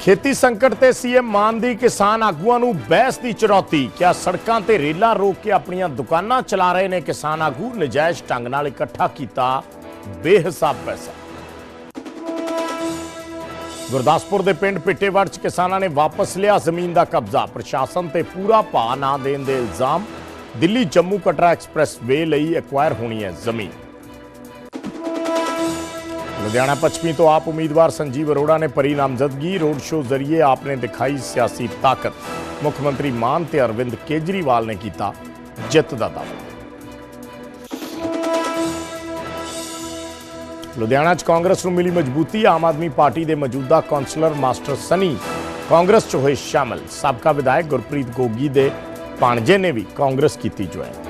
ਖੇਤੀ ਸੰਕਟ ਤੇ ਸੀਐਮ ਮਾਨ ਦੀ ਕਿਸਾਨ ਆਗੂਆਂ ਨੂੰ ਬਹਿਸ ਦੀ ਚੁਣੌਤੀ। ਕਿਆ ਸੜਕਾਂ ਤੇ ਰੇਲਾਂ ਰੋਕ ਕੇ ਆਪਣੀਆਂ ਦੁਕਾਨਾਂ ਚਲਾ ਰਹੇ ਨੇ ਕਿਸਾਨ ਆਗੂ? ਨਜਾਇਜ਼ ਢੰਗ ਨਾਲ ਇਕੱਠਾ ਕੀਤਾ ਬੇਹਿਸਾਬ ਪੈਸਾ। ਗੁਰਦਾਸਪੁਰ ਦੇ ਪਿੰਡ ਪਿੱਟੇਵੜ ਚ ਕਿਸਾਨਾਂ ਨੇ ਵਾਪਸ ਲਿਆ ਜ਼ਮੀਨ ਦਾ ਕਬਜ਼ਾ। ਪ੍ਰਸ਼ਾਸਨ ਤੇ ਪੂਰਾ ਭਾਅ ਨਾ ਦੇਣ ਦੇ ਇਲਜ਼ਾਮ। ਦਿੱਲੀ ਜੰਮੂ ਕਟਰਾ ਐਕਸਪ੍ਰੈਸ ਵੇ ਲਈ ਐਕਵਾਇਰ ਹੋਣੀ ਹੈ ਜ਼ਮੀਨ। ਲੁਧਿਆਣਾ ਪੱਛਮੀ ਤੋਂ ਆਪ ਉਮੀਦਵਾਰ ਸੰਜੀਵ ਅਰੋੜਾ ਨੇ ਪਰੀ ਨਾਮਜ਼ਦਗੀ ਰੋਡ ਸ਼ੋਅ ਜ਼ਰੀਏ ਆਪ ਨੇ ਦਿਖਾਈ ਸਿਆਸੀ ਤਾਕਤ। ਮੁੱਖ ਮੰਤਰੀ ਮਾਨ ਤੇ ਅਰਵਿੰਦ ਕੇਜਰੀਵਾਲ ਨੇ ਕੀਤਾ ਜਿੱਤ ਦਾ ਦਾਅਵਾ। ਲੁਧਿਆਣਾ 'ਚ ਕਾਂਗਰਸ ਨੂੰ ਮਿਲੀ ਮਜ਼ਬੂਤੀ, ਆਮ ਆਦਮੀ ਪਾਰਟੀ ਦੇ ਮੌਜੂਦਾ ਕੌਂਸਲਰ ਮਾਸਟਰ ਸਨੀ। ਕਾਂਗਰਸ 'ਚ ਹੋਏ ਸ਼ਾਮਲ ਸਾਬਕਾ ਵਿਧਾਇਕ ਗੁਰਪ੍ਰੀਤ ਗੋਗੀ ਦੇ ਭਾਣਜੇ ਨੇ ਵੀ ਕਾਂਗਰਸ ਕੀਤੀ ਜੁਆਇਨ।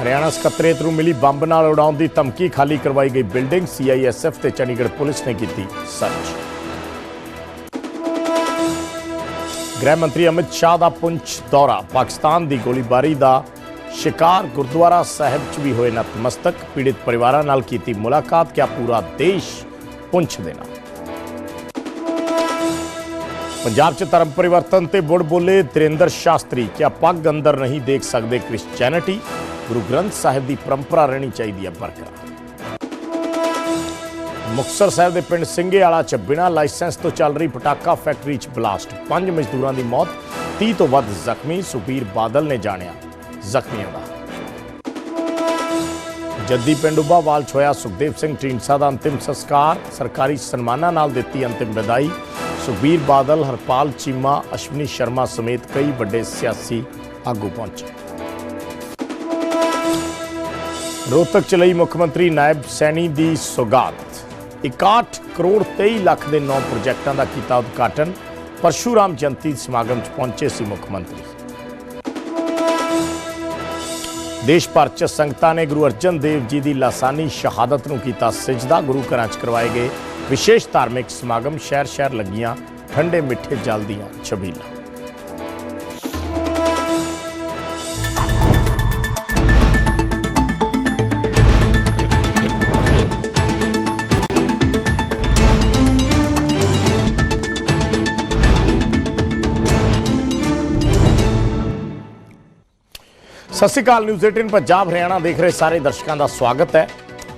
ਹਰਿਆਣਾ ਸਕੱਤਰੇਤ ਨੂੰ ਮਿਲੀ ਬੰਬ ਨਾਲ ਉਡਾਉਣ ਦੀ ਧਮਕੀ, ਖਾਲੀ ਕਰਵਾਈ ਗਈ ਬਿਲਡਿੰਗ ਸੀਆਈਐਸਐਫ ਤੇ ਚੰਡੀਗੜ੍ਹ ਪੁਲਿਸ ਨੇ ਕੀਤੀ ਸਰਚ ਗ੍ਰਹਿ ਮੰਤਰੀ ਅਮਿਤ ਸ਼ਾਹ ਦਾ ਪੁੰਛ ਦੌਰਾ, ਪਾਕਿਸਤਾਨ ਦੀ ਗੋਲੀਬਾਰੀ ਦਾ ਸ਼ਿਕਾਰ, ਗੁਰਦੁਆਰਾ ਸਾਹਿਬ 'ਚ ਵੀ ਹੋਏ ਨਤਮਸਤਕ, ਪੀੜਿਤ ਪਰਿਵਾਰਾਂ ਨਾਲ ਕੀਤੀ ਮੁਲਾਕਾਤ, ਕਿਆ ਪੂਰਾ ਦੇਸ਼ ਪੁੰਛ ਦੇਣਾ। ਪੰਜਾਬ 'ਚ ਧਰਮ ਪਰਿਵਰਤਨ ਤੇ ਬੁੜ ਬੋਲੇ ਤ੍ਰਿੰਦਰ ਸ਼ਾਸਤਰੀ, ਕਿਆ ਪੱਗ ਅੰਦਰ ਨਹੀਂ ਦੇਖ ਸਕਦੇ ਕ੍ਰਿਸਚੀਅਨਿਟੀ ਗੁਰੂ ਗ੍ਰੰਥ ਸਾਹਿਬ ਦੀ ਪਰੰਪਰਾ ਰਹਿਣੀ ਚਾਹੀਦੀ ਹੈ ਬਰਕਰਾਰ ਮੁਕਤਸਰ ਸਾਹਿਬ ਦੇ ਪਿੰਡ ਸਿੰਘੇ ਵਾਲਾ 'ਚ ਬਿਨਾਂ ਲਾਇਸੈਂਸ ਤੋਂ ਚੱਲ ਰਹੀ ਪਟਾਕਾ ਫੈਕਟਰੀ 'ਚ ਬਲਾਸਟ, ਪੰਜ ਮਜ਼ਦੂਰਾਂ ਦੀ ਮੌਤ 30 ਤੋਂ ਵੱਧ ਜ਼ਖਮੀ ਸੁਬੀਰ ਬਾਦਲ ਨੇ ਜਾਣਿਆ ਜ਼ਖਮੀਆਂ ਦਾ। ਜੱਦੀ ਪਿੰਡ ਉਬਾਵਾਲ 'ਚ ਹੋਇਆ ਸੁਖਦੇਵ ਸਿੰਘ ਢੀਂਡਸਾ ਦਾ ਅੰਤਿਮ ਸੰਸਕਾਰ, ਸਰਕਾਰੀ ਸਨਮਾਨਾਂ ਨਾਲ ਦਿੱਤੀ ਅੰਤਿਮ ਵਿਦਾਈ। ਸੁਖਬੀਰ ਬਾਦਲ, ਹਰਪਾਲ ਚੀਮਾ, ਅਸ਼ਵਨੀ ਸ਼ਰਮਾ ਸਮੇਤ ਕਈ ਵੱਡੇ ਸਿਆਸੀ ਆਗੂ ਪਹੁੰਚੇ। ਰੋਹਤਕ ਚ ਲਈ ਮੁੱਖ ਮੰਤਰੀ ਨਾਇਬ ਸੈਣੀ ਦੀ ਸੁਗਾਤ। 61 ਕਰੋੜ 23 ਲੱਖ ਦੇ ਨੌ ਪ੍ਰੋਜੈਕਟਾਂ ਦਾ ਕੀਤਾ ਉਦਘਾਟਨ, ਪਰਸ਼ੂਰਾਮ ਜਯੰਤੀ ਸਮਾਗਮ 'ਚ ਪਹੁੰਚੇ ਸੀ ਮੁੱਖ ਮੰਤਰੀ। ਦੇਸ਼ ਭਰ 'ਚ ਸੰਗਤਾਂ ਨੇ ਗੁਰੂ ਅਰਜਨ ਦੇਵ ਜੀ ਦੀ ਲਾਸਾਨੀ ਸ਼ਹਾਦਤ ਨੂੰ ਕੀਤਾ ਸਜਦਾ। ਗੁਰੂ ਘਰਾਂ 'ਚ ਕਰਵਾਏ ਗਏ ਵਿਸ਼ੇਸ਼ ਧਾਰਮਿਕ ਸਮਾਗਮ ਸ਼ਹਿਰ ਸ਼ਹਿਰ ਲੱਗੀਆਂ ਠੰਡੇ ਮਿੱਠੇ ਜਲ ਦੀਆਂ ਛਬੀਲਾਂ। ਸਤਿ ਸ਼੍ਰੀ ਅਕਾਲ ਨਿਊਜ਼ 18 ਪੰਜਾਬ, ਹਰਿਆਣਾ ਦੇਖ ਰਹੇ ਸਾਰੇ ਦਰਸ਼ਕਾਂ ਦਾ ਸਵਾਗਤ ਹੈ।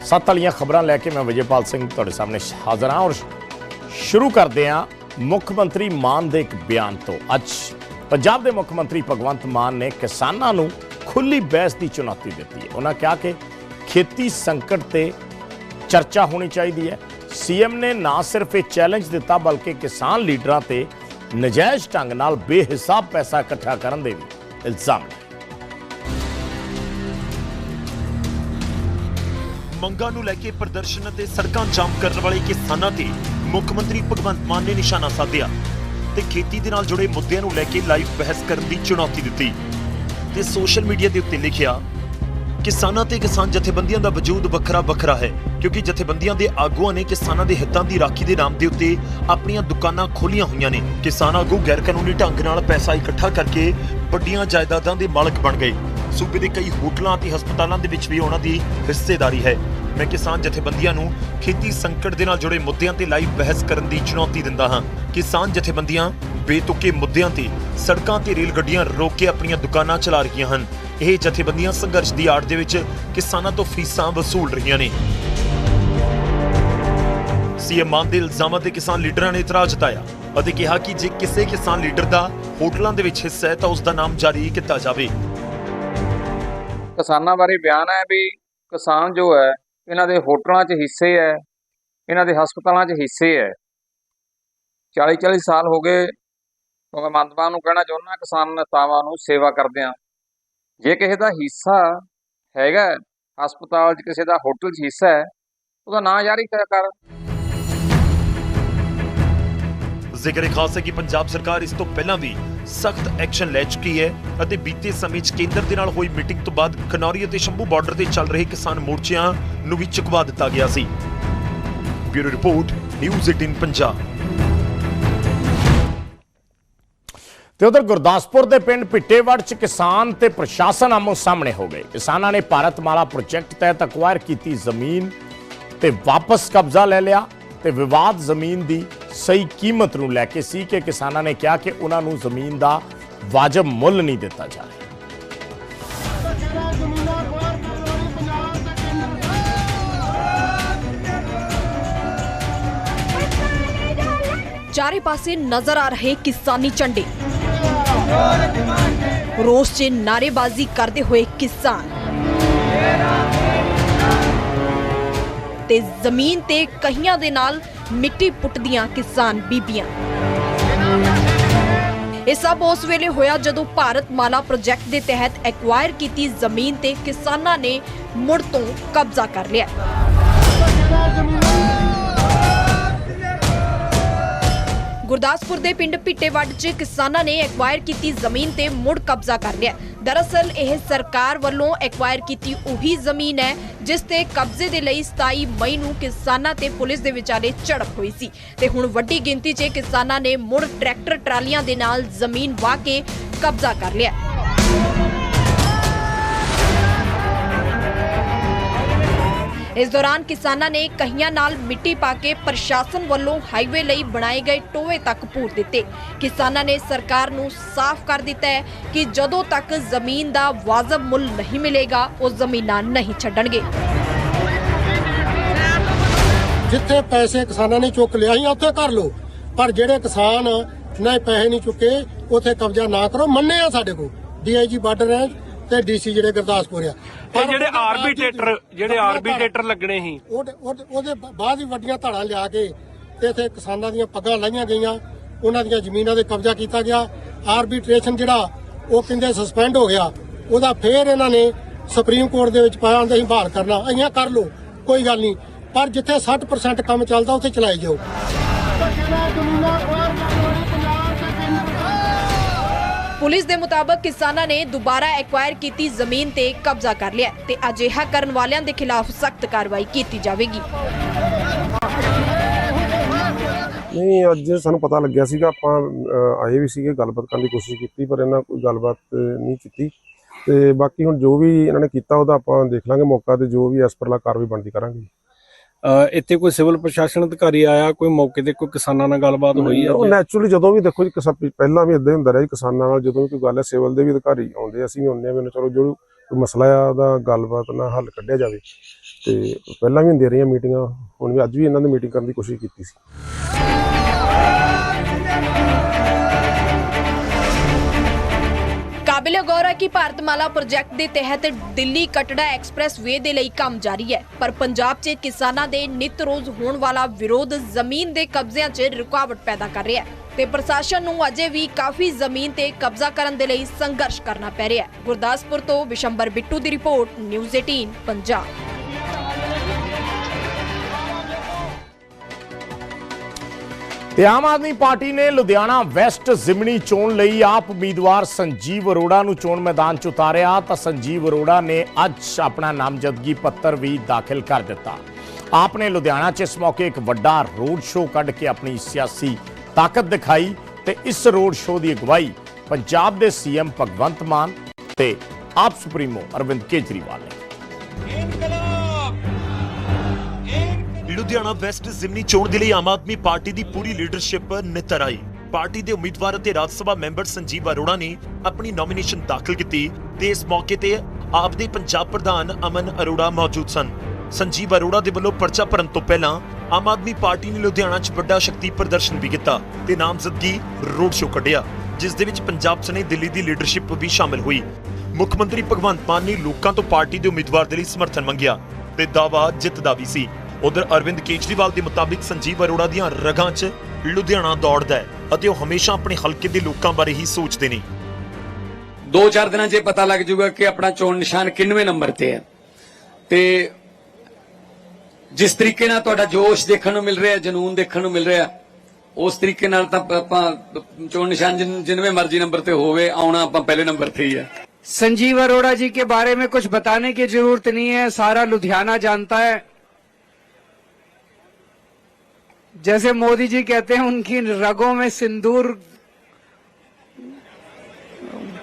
ਸੱਤ ਵਾਲੀਆਂ ਖਬਰਾਂ ਲੈ ਕੇ ਮੈਂ ਵਿਜੇਪਾਲ ਸਿੰਘ ਤੁਹਾਡੇ ਸਾਹਮਣੇ ਹਾਜ਼ਰ ਹਾਂ ਔਰ ਸ਼ੁਰੂ ਕਰਦੇ ਹਾਂ ਮੁੱਖ ਮੰਤਰੀ ਮਾਨ ਦੇ ਇੱਕ ਬਿਆਨ ਤੋਂ। ਅੱਜ ਪੰਜਾਬ ਦੇ ਮੁੱਖ ਮੰਤਰੀ ਭਗਵੰਤ ਮਾਨ ਨੇ ਕਿਸਾਨਾਂ ਨੂੰ ਖੁੱਲੀ ਬਹਿਸ ਦੀ ਚੁਣੌਤੀ ਦਿੱਤੀ ਹੈ। ਉਹਨਾਂ ਕਿਹਾ ਕਿ ਖੇਤੀ ਸੰਕਟ ਤੇ ਚਰਚਾ ਹੋਣੀ ਚਾਹੀਦੀ ਹੈ। ਸੀਐਮ ਨੇ ਨਾ ਸਿਰਫ ਇਹ ਚੈਲੰਜ ਦਿੱਤਾ, ਬਲਕਿ ਕਿਸਾਨ ਲੀਡਰਾਂ ਤੇ ਨਜਾਇਜ਼ ਢੰਗ ਨਾਲ ਬੇਹਿਸਾਬ ਪੈਸਾ ਇਕੱਠਾ ਕਰਨ ਦੇ ਵੀ ਇਲਜ਼ਾਮ ਲਾਏ। ਮੰਗਾਂ ਨੂੰ ਲੈ ਕੇ ਪ੍ਰਦਰਸ਼ਨ ਅਤੇ ਸੜਕਾਂ ਜਾਮ ਕਰਨ ਵਾਲੇ ਕਿਸਾਨਾਂ ਤੇ ਮੁੱਖ ਮੰਤਰੀ ਭਗਵੰਤ ਮਾਨ ਨੇ ਨਿਸ਼ਾਨਾ ਸਾਧਿਆ ਤੇ ਖੇਤੀ ਦੇ ਨਾਲ ਜੁੜੇ ਮੁੱਦਿਆਂ ਨੂੰ ਲੈ ਕੇ ਲਾਈਵ ਬਹਿਸ ਕਰਨ ਦੀ ਚੁਣੌਤੀ ਦਿੱਤੀ ਤੇ ਸੋਸ਼ਲ ਮੀਡੀਆ ਦੇ ਉੱਤੇ ਲਿਖਿਆ, ਕਿਸਾਨਾਂ ਤੇ ਕਿਸਾਨ ਜਥੇਬੰਦੀਆਂ ਦਾ ਵਜੂਦ ਵੱਖਰਾ ਵੱਖਰਾ ਹੈ, ਕਿਉਂਕਿ ਜਥੇਬੰਦੀਆਂ ਦੇ ਆਗੂਆਂ ਨੇ ਕਿਸਾਨਾਂ ਦੇ ਹਿੱਤਾਂ ਦੀ ਰਾਖੀ ਦੇ ਨਾਮ ਦੇ ਉੱਤੇ ਆਪਣੀਆਂ ਦੁਕਾਨਾਂ ਖੋਲੀਆਂ ਹੋਈਆਂ ਨੇ। ਕਿਸਾਨ ਆਗੂ ਗੈਰ ਕਾਨੂੰਨੀ ਢੰਗ ਨਾਲ ਪੈਸਾ ਇਕੱਠਾ ਕਰਕੇ ਵੱਡੀਆਂ ਜਾਇਦਾਦਾਂ ਦੇ ਮਾਲਕ ਬਣ ਗਏ। ਸੂਬੇ ਦੇ ਕਈ ਹੋਟਲਾਂ ਅਤੇ ਹਸਪਤਾਲਾਂ ਦੇ ਵਿੱਚ ਵੀ ਉਹਨਾਂ ਦੀ ਹਿੱਸੇਦਾਰੀ ਹੈ। ਮੈਂ ਕਿਸਾਨ ਜਥੇਬੰਦੀਆਂ ਨੂੰ ਖੇਤੀ ਸੰਕਟ ਦੇ ਨਾਲ ਜੁੜੇ ਮੁੱਦਿਆਂ ਤੇ ਲਾਈਵ ਬਹਿਸ ਕਰਨ ਦੀ ਚੁਣੌਤੀ ਦਿੰਦਾ ਹਾਂ। ਕਿਸਾਨ ਜਥੇਬੰਦੀਆਂ ਬੇਤੁਕੇ ਮੁੱਦਿਆਂ ਤੇ ਸੜਕਾਂ ਤੇ ਰੇਲ ਗੱਡੀਆਂ ਰੋਕ ਕੇ ਆਪਣੀਆਂ ਦੁਕਾਨਾਂ ਚਲਾ ਰਹੀਆਂ ਹਨ। ਇਹ ਜਥੇਬੰਦੀਆਂ ਸੰਘਰਸ਼ ਦੀ ਆੜ ਦੇ ਵਿੱਚ ਕਿਸਾਨਾਂ ਤੋਂ ਫੀਸਾਂ ਵਸੂਲ ਰਹੀਆਂ ਨੇ। ਸੀਐਮ ਮਾਨ ਦੇ ਇਲਜ਼ਾਮਾਂ ਤੇ ਕਿਸਾਨ ਲੀਡਰਾਂ ਨੇ ਇਤਰਾਜ਼ ਜਤਾਇਆ। ਅਤੇ ਕਿਹਾ ਕਿ ਜੇ ਕਿਸੇ ਕਿਸਾਨ ਲੀਡਰ ਦਾ ਹੋਟਲਾਂ ਦੇ ਵਿੱਚ ਹਿੱਸਾ ਹੈ ਤਾਂ ਉਸ ਦਾ ਨਾਮ ਜਾਰੀ ਕੀਤਾ ਜਾਵੇ। ਕਿਸਾਨਾਂ ਬਾਰੇ ਬਿਆਨ ਹੈ ਵੀ ਕਿਸਾਨ ਜੋ ਹੈ, ਇਹਨਾਂ ਦੇ ਹੋਟਲਾਂ 'ਚ ਹਿੱਸੇ ਹੈ, ਇਹਨਾਂ ਦੇ ਹਸਪਤਾਲਾਂ 'ਚ ਹਿੱਸੇ ਹੈ। 40 40 ਸਾਲ ਹੋ ਗਏ, ਭਗਵੰਤ ਮਾਨ ਨੂੰ ਕਹਿਣਾ ਚਾਹੁੰਦਾ ਕਿਸਾਨ ਨੇਤਾਵਾਂ ਨੂੰ ਸੇਵਾ ਕਰਦੇ ਆ ਜੇ ਕਿਸੇ ਦਾ ਹਿੱਸਾ ਹੈਗਾ, ਹਸਪਤਾਲ 'ਚ ਕਿਸੇ ਦਾ, ਹੋਟਲ 'ਚ ਹਿੱਸਾ ਹੈ, ਉਹਦਾ ਨਾਂ ਜਾਰੀ ਕਰ ਕਰ। ਜ਼ਿਕਰ ਖਾਸ ਹੈ ਕਿ ਪੰਜਾਬ ਸਰਕਾਰ ਇਸ ਤੋਂ ਪਹਿਲਾਂ ਵੀ ਸਖਤ ਐਕਸ਼ਨ ਲੈ ਚੁੱਕੀ ਹੈ ਅਤੇ ਬੀਤੇ ਸਮੇਂ 'ਚ ਕੇਂਦਰ ਦੇ ਨਾਲ ਹੋਈ ਮੀਟਿੰਗ ਤੋਂ ਬਾਅਦ ਖਨੌਰੀ ਅਤੇ ਸ਼ੰਭੂ ਬਾਰਡਰ ਤੇ ਚੱਲ ਰਹੇ ਕਿਸਾਨ ਮੋਰਚਿਆਂ ਨੂੰ ਵੀ ਚੁਕਵਾ ਦਿੱਤਾ ਗਿਆ ਸੀ। Bureau report, news 18 Punjab. ਤੇ ਉਧਰ ਗੁਰਦਾਸਪੁਰ ਦੇ ਪਿੰਡ ਪਿੱਟੇਵੜ ਚ ਕਿਸਾਨ ਤੇ ਪ੍ਰਸ਼ਾਸਨ ਆਮੋ ਸਾਹਮਣੇ ਹੋ ਗਏ। ਕਿਸਾਨਾਂ ਨੇ ਭਾਰਤ ਮਾਲਾ ਪ੍ਰੋਜੈਕਟ ਤਹਿਤ ਅਕਵਾਇਰ ਕੀਤੀ ਜ਼ਮੀਨ ਤੇ ਵਾਪਸ ਕਬਜ਼ਾ ਲੈ ਲਿਆ ਤੇ ਵਿਵਾਦ ਜ਼ਮੀਨ ਦੀ ਸਹੀ ਕੀਮਤ ਨੂੰ ਲੈ ਕੇ ਸੀ ਕਿ ਕਿਸਾਨਾਂ ਨੇ ਕਿਹਾ ਕਿ ਉਹਨਾਂ ਨੂੰ ਜ਼ਮੀਨ ਦਾ ਵਾਜਬ ਮੁੱਲ ਨਹੀਂ ਦਿੱਤਾ ਜਾ ਰਿਹਾ। ਚਾਰੇ ਪਾਸੇ ਨਜ਼ਰ ਆ ਰਹੇ ਕਿਸਾਨੀ ਝੰਡੇ। ਰੋਸ 'ਚ ਨਾਰੇਬਾਜ਼ੀ ਕਰਦੇ ਹੋਏ ਕਿਸਾਨ। ਤੇ ਜ਼ਮੀਨ ਤੇ ਕਹੀਆਂ ਦੇ ਨਾਲ ਮਿੱਟੀ ਪੁੱਟਦੀਆਂ ਕਿਸਾਨ ਬੀਬੀਆਂ। ਇਹ ਸਭ ਉਸ ਵੇਲੇ ਹੋਇਆ ਜਦੋਂ ਭਾਰਤ ਮਾਲਾ ਪ੍ਰੋਜੈਕਟ ਦੇ ਤਹਿਤ ਐਕਵਾਇਰ ਕੀਤੀ ਜ਼ਮੀਨ ਤੇ ਕਿਸਾਨਾਂ ਨੇ ਮੁੜ ਤੋਂ ਕਬਜ਼ਾ ਕਰ ਲਿਆ। ਗੁਰਦਾਸਪੁਰ ਦੇ ਪਿੰਡ ਭਿੱਟੇਵੱਡ 'ਚ ਕਿਸਾਨਾਂ ਨੇ ਐਕਵਾਇਰ ਕੀਤੀ ਜ਼ਮੀਨ ਤੇ ਮੁੜ ਕਬਜ਼ਾ ਕਰ ਲਿਆ। ਦਰਅਸਲ, ਇਹ ਸਰਕਾਰ ਵੱਲੋਂ ਐਕਵਾਇਰ ਕੀਤੀ ਉਹੀ ਜ਼ਮੀਨ ਹੈ, ਜਿਸ ਤੇ ਕਬਜ਼ੇ ਦੇ ਲਈ 27 ਮਈ ਨੂੰ ਕਿਸਾਨਾਂ ਤੇ ਪੁਲਿਸ ਦੇ ਵਿਚਾਲੇ ਝੜਪ ਹੋਈ ਸੀ। ਤੇ ਹੁਣ ਵੱਡੀ ਗਿਣਤੀ 'ਚ ਕਿਸਾਨਾਂ ਨੇ ਮੁੜ ਟਰੈਕਟਰ ਟਰਾਲੀਆਂ ਦੇ ਨਾਲ ਜ਼ਮੀਨ ਵਾਹ ਕੇ ਕਬਜ਼ਾ ਕਰ ਲਿਆ। ਇਸ ਦੌਰਾਨ ਕਿਸਾਨਾਂ ਨੇ ਕਹੀਆਂ ਨਾਲ ਮਿੱਟੀ ਪਾ ਕੇ ਪ੍ਰਸ਼ਾਸਨ ਵੱਲੋਂ ਹਾਈਵੇ ਲਈ ਬਣਾਏ ਗਏ ਟੋਏ ਤੱਕ ਪੂਰ ਦਿੱਤੇ। ਕਿਸਾਨਾਂ ਨੇ ਸਰਕਾਰ ਨੂੰ ਸਾਫ਼ ਕਰ ਦਿੱਤਾ ਹੈ ਕਿ ਜਦੋਂ ਤੱਕ ਜ਼ਮੀਨ ਦਾ ਵਾਜਬ ਮੁੱਲ ਨਹੀਂ ਮਿਲੇਗਾ, ਉਹ ਜ਼ਮੀਨਾਂ ਨਹੀਂ ਛੱਡਣਗੇ। ਜਿੱਥੇ ਪੈਸੇ ਕਿਸਾਨਾਂ ਨੇ ਚੁੱਕ ਲਿਆ ਸੀ, ਉੱਥੇ ਕਰ ਲਓ। ਪਰ ਜਿਹੜੇ ਕਿਸਾਨ ਨੇ ਪੈਸੇ ਨਹੀਂ ਚੁੱਕੇ, ਉੱਥੇ ਕਬਜ਼ਾ ਨਾ ਕਰੋ। ਮੰਨੇ ਆ ਸਾਡੇ ਕੋਲ। ਡੀਆਈਜੀ ਬਾਰਡਰ ਰੇਂਜ ਤੇ ਡੀਸੀ ਜਿਹੜੇ ਗੁਰਦਾਸਪੁਰ ਆ। ਇਹ ਜਿਹੜੇ ਆਰਬੀਟੇਟਰ ਜਿਹੜੇ ਆਰਬੀਟੇਟਰ ਲੱਗਣੇ ਸੀ। ਉਹਦੇ ਬਾਅਦ ਹੀ ਵੱਡੀਆਂ ਧੜਾਂ ਲਿਆ ਕੇ ਤੇ ਇਥੇ ਕਿਸਾਨਾਂ ਦੀਆਂ ਪੱਗਾਂ ਲਾਈਆਂ ਗਈਆਂ। ਉਹਨਾਂ ਦੀਆਂ ਜ਼ਮੀਨਾਂ ਦੇ ਕਬਜ਼ਾ ਕੀਤਾ ਗਿਆ। ਆਰਬੀਟ੍ਰੇਸ਼ਨ ਜਿਹੜਾ ਉਹ ਕਹਿੰਦੇ ਸਸਪੈਂਡ ਹੋ ਗਿਆ। ਉਹਦਾ ਫੇਰ ਇਹਨਾਂ ਨੇ ਸੁਪਰੀਮ ਕੋਰਟ ਦੇ ਵਿੱਚ ਪਾਇਆ ਹੁੰਦਾ ਸੀ ਬਹਾਲ ਕਰਨਾ। ਅਈਆਂ ਕਰ ਲੋ ਕੋਈ ਗੱਲ ਨਹੀਂ। ਪਰ ਜਿੱਥੇ 60% ਕੰਮ ਚੱਲਦਾ ਉੱਥੇ ਚਲਾਈ ਜਾਓ। ਪੁਲਿਸ ਦੇ ਮੁਤਾਬਕ ਕਿਸਾਨਾਂ ਨੇ ਦੁਬਾਰਾ ਐਕਵਾਇਰ ਕੀਤੀ ਜ਼ਮੀਨ ਤੇ ਕਬਜ਼ਾ ਕਰ ਲਿਆ ਤੇ ਅਜਿਹਾ ਕਰਨ ਵਾਲਿਆਂ ਦੇ ਖਿਲਾਫ ਸਖਤ ਕਾਰਵਾਈ ਕੀਤੀ ਜਾਵੇਗੀ। ਨਹੀਂ, ਅੱਜ ਸਾਨੂੰ ਪਤਾ ਲੱਗਿਆ ਸੀਗਾ, ਆਪਾਂ ਆਏ ਵੀ ਸੀਗੇ, ਗੱਲਬਾਤ ਕਰਨ ਦੀ ਕੋਸ਼ਿਸ਼ ਕੀਤੀ, ਪਰ ਇਹਨਾਂ ਕੋਈ ਗੱਲਬਾਤ ਨਹੀਂ ਕੀਤੀ। ਤੇ ਬਾਕੀ ਹੁਣ ਜੋ ਵੀ ਇਹਨਾਂ ਨੇ ਕੀਤਾ, ਉਹਦਾ ਆਪਾਂ ਦੇਖ ਲਾਂਗੇ ਮੌਕਾ ਤੇ ਜੋ ਵੀ ਇਸ ਪਰਲਾ ਕਾਰਵਾਈ ਬਣਦੀ ਕਰਾਂਗੇ। ਇੱਥੇ ਕੋਈ ਸਿਵਲ ਪ੍ਰਸ਼ਾਸਨ ਅਧਿਕਾਰੀ ਆਇਆ ਕੋਈ ਮੌਕੇ ਤੇ ਕੋਈ ਕਿਸਾਨਾਂ ਨਾਲ ਗੱਲਬਾਤ ਹੋਈ ਉਹ ਆ ਨੈਚੁਰਲੀ ਜਦੋਂ ਵੀ ਦੇਖੋ ਜੀ ਕਿਸਾ- ਪਹਿਲਾਂ ਵੀ ਇਦਾਂ ਹੀ ਹੁੰਦਾ ਰਿਹਾ ਜੀ ਕਿਸਾਨਾਂ ਨਾਲ ਜਦੋਂ ਵੀ ਕੋਈ ਗੱਲ ਹੈ ਸਿਵਲ ਦੇ ਵੀ ਅਧਿਕਾਰੀ ਆਉਂਦੇ ਅਸੀਂ ਵੀ ਆਉਂਦੇ ਆ ਵੀ ਚਲੋ ਜੋ ਕੋਈ ਮਸਲਾ ਆ ਉਹਦਾ ਗੱਲਬਾਤ ਨਾਲ ਹੱਲ ਕੱਢਿਆ ਜਾਵੇ। ਤੇ ਪਹਿਲਾਂ ਵੀ ਹੁੰਦੀਆਂ ਰਹੀਆਂ ਮੀਟਿੰਗਾਂ ਹੁਣ ਵੀ ਅੱਜ ਵੀ ਇਹਨਾਂ ਦੀ ਮੀਟਿੰਗ ਕਰਨ ਦੀ ਕੋਸ਼ਿਸ਼ ਕੀਤੀ ਸੀ। ਕਾਬਿਲ ਗੌਰ ਹੈ ਕਿ ਭਾਰਤਮਾਲਾ ਪ੍ਰੋਜੈਕਟ ਦੇ ਤਹਿਤ ਦਿੱਲੀ ਕਟੜਾ ਐਕਸਪ੍ਰੈਸ ਵੇ ਦੇ ਲਈ ਕੰਮ ਜਾਰੀ ਹੈ। ਪਰ ਪੰਜਾਬ 'ਚ ਕਿਸਾਨਾਂ ਦੇ ਨਿਤ ਰੋਜ਼ ਹੋਣ ਵਾਲਾ ਵਿਰੋਧ ਜ਼ਮੀਨ ਦੇ ਕਬਜ਼ਿਆਂ 'ਚ ਰੁਕਾਵਟ ਪੈਦਾ ਕਰ ਰਿਹਾ ਹੈ ਤੇ ਪ੍ਰਸ਼ਾਸਨ ਨੂੰ ਅਜੇ ਵੀ ਕਾਫੀ ਜ਼ਮੀਨ ਤੇ ਕਬਜ਼ਾ ਕਰਨ ਦੇ ਲਈ ਸੰਘਰਸ਼ ਕਰਨਾ ਪੈ ਰਿਹਾ ਹੈ। ਗੁਰਦਾਸਪੁਰ ਤੋਂ ਵਿਸ਼ੰਬਰ ਬਿੱਟੂ ਦੀ ਰਿਪੋਰਟ, ਨਿਊਜ਼ 18 ਪੰਜਾਬ। ਤੇ ਆਮ ਆਦਮੀ ਪਾਰਟੀ ਨੇ ਲੁਧਿਆਣਾ ਵੈਸਟ ਜ਼ਿਮਨੀ ਚੋਣ ਲਈ ਆਪ ਉਮੀਦਵਾਰ ਸੰਜੀਵ ਅਰੋੜਾ ਨੂੰ ਚੋਣ ਮੈਦਾਨ 'ਚ ਉਤਾਰਿਆ, ਤਾਂ ਸੰਜੀਵ ਅਰੋੜਾ ਨੇ ਅੱਜ ਆਪਣਾ ਨਾਮਜ਼ਦਗੀ ਪੱਤਰ ਵੀ ਦਾਖਲ ਕਰ ਦਿੱਤਾ। ਆਪ ਨੇ ਲੁਧਿਆਣਾ 'ਚ ਇਸ ਮੌਕੇ ਇੱਕ ਵੱਡਾ ਰੋਡ ਸ਼ੋਅ ਕੱਢ ਕੇ ਆਪਣੀ ਸਿਆਸੀ ਤਾਕਤ ਦਿਖਾਈ ਤੇ ਇਸ ਰੋਡ ਸ਼ੋਅ ਦੀ ਅਗਵਾਈ ਪੰਜਾਬ ਦੇ ਸੀਐਮ ਭਗਵੰਤ ਮਾਨ ਤੇ ਆਪ ਸੁਪਰੀਮੋ ਅਰਵਿੰਦ ਕੇਜਰੀਵਾਲ ਨੇ। ਲੁਧਿਆਣਾ ਵੈਸਟ ਜ਼ਿਮਨੀ ਚੋਣ ਦੇ ਲਈ ਆਮ ਆਦਮੀ ਪਾਰਟੀ ਦੀ ਪੂਰੀ ਲੀਡਰਸ਼ਿਪ ਨਿੱਤਰ ਆਈ। ਪਾਰਟੀ ਦੇ ਉਮੀਦਵਾਰ ਅਤੇ ਰਾਜ ਸਭਾ ਮੈਂਬਰ ਸੰਜੀਵ ਅਰੋੜਾ ਨੇ ਆਪਣੀ ਨੋਮੀਨੇਸ਼ਨ ਦਾਖਲ ਕੀਤੀ ਤੇ ਇਸ ਮੌਕੇ ਤੇ ਆਪ ਦੇ ਪੰਜਾਬ ਪ੍ਰਧਾਨ ਅਮਨ ਅਰੋੜਾ ਮੌਜੂਦ ਸਨ। ਸੰਜੀਵ ਅਰੋੜਾ ਦੇ ਵੱਲੋਂ ਪਰਚਾ ਭਰਨ ਤੋਂ ਪਹਿਲਾਂ ਆਮ ਆਦਮੀ ਪਾਰਟੀ ਨੇ ਲੁਧਿਆਣਾ 'ਚ ਵੱਡਾ ਸ਼ਕਤੀ ਪ੍ਰਦਰਸ਼ਨ ਵੀ ਕੀਤਾ ਤੇ ਨਾਮਜ਼ਦਗੀ ਰੋਡ ਸ਼ੋਅ ਕੱਢਿਆ, ਜਿਸ ਦੇ ਵਿੱਚ ਪੰਜਾਬ ਸਣੇ ਦਿੱਲੀ ਦੀ ਲੀਡਰਸ਼ਿਪ ਵੀ ਸ਼ਾਮਲ ਹੋਈ। ਮੁੱਖ ਮੰਤਰੀ ਭਗਵੰਤ ਮਾਨ ਨੇ ਲੋਕਾਂ ਤੋਂ ਪਾਰਟੀ ਦੇ ਉਮੀਦਵਾਰ ਦੇ ਲਈ ਸਮਰਥਨ ਮੰਗਿਆ ਤੇ ਦਾਵਾ ਜਿੱਤ ਦਾ ਵੀ ਸੀ। ਉਧਰ ਅਰਵਿੰਦ ਕੇਜਰੀਵਾਲ ਦੇ ਮੁਤਾਬਿਕ ਸੰਜੀਵ ਅਰੋੜਾ ਦੀਆਂ ਰਗਾਂ 'ਚ ਲੁਧਿਆਣਾ ਦੌੜਦਾ ਹੈ ਅਤੇ ਉਹ ਹਮੇਸ਼ਾ ਆਪਣੇ ਹਲਕੇ ਦੇ ਲੋਕਾਂ ਬਾਰੇ ਹੀ ਸੋਚਦੇ ਨੇ ਦੋ ਚਾਰ ਦਿਨਾਂ 'ਚ ਇਹ ਪਤਾ ਲੱਗ ਜਾਊਗਾ ਕਿ ਆਪਣਾ ਚੋਣ ਨਿਸ਼ਾਨ ਕਿੰਨਵੇਂ ਨੰਬਰ ਤੇ ਹੈ ਤੇ ਜਿਸ ਤਰੀਕੇ ਨਾਲ ਤੁਹਾਡਾ ਜੋਸ਼ ਦੇਖਣ ਨੂੰ ਮਿਲ ਰਿਹਾ ਜਨੂਨ ਦੇਖਣ ਨੂੰ ਮਿਲ ਰਿਹਾ ਉਸ ਤਰੀਕੇ ਨਾਲ ਤਾਂ ਆਪਾਂ ਚੋਣ ਨਿਸ਼ਾਨ ਜਿਨ- ਜਿੰਨਵੇਂ ਮਰਜ਼ੀ ਨੰਬਰ ਤੇ ਹੋਵੇ ਆਉਣਾ ਆਪਾਂ ਪਹਿਲੇ ਨੰਬਰ ਤੇ ਹੀ ਹੈ संजीव अरोड़ा जी के बारे में कुछ बताने की जरूरत नहीं है सारा लुधियाना जानता है जैसे मोदी जी कहते हैं उनकी रगों में सिंदूर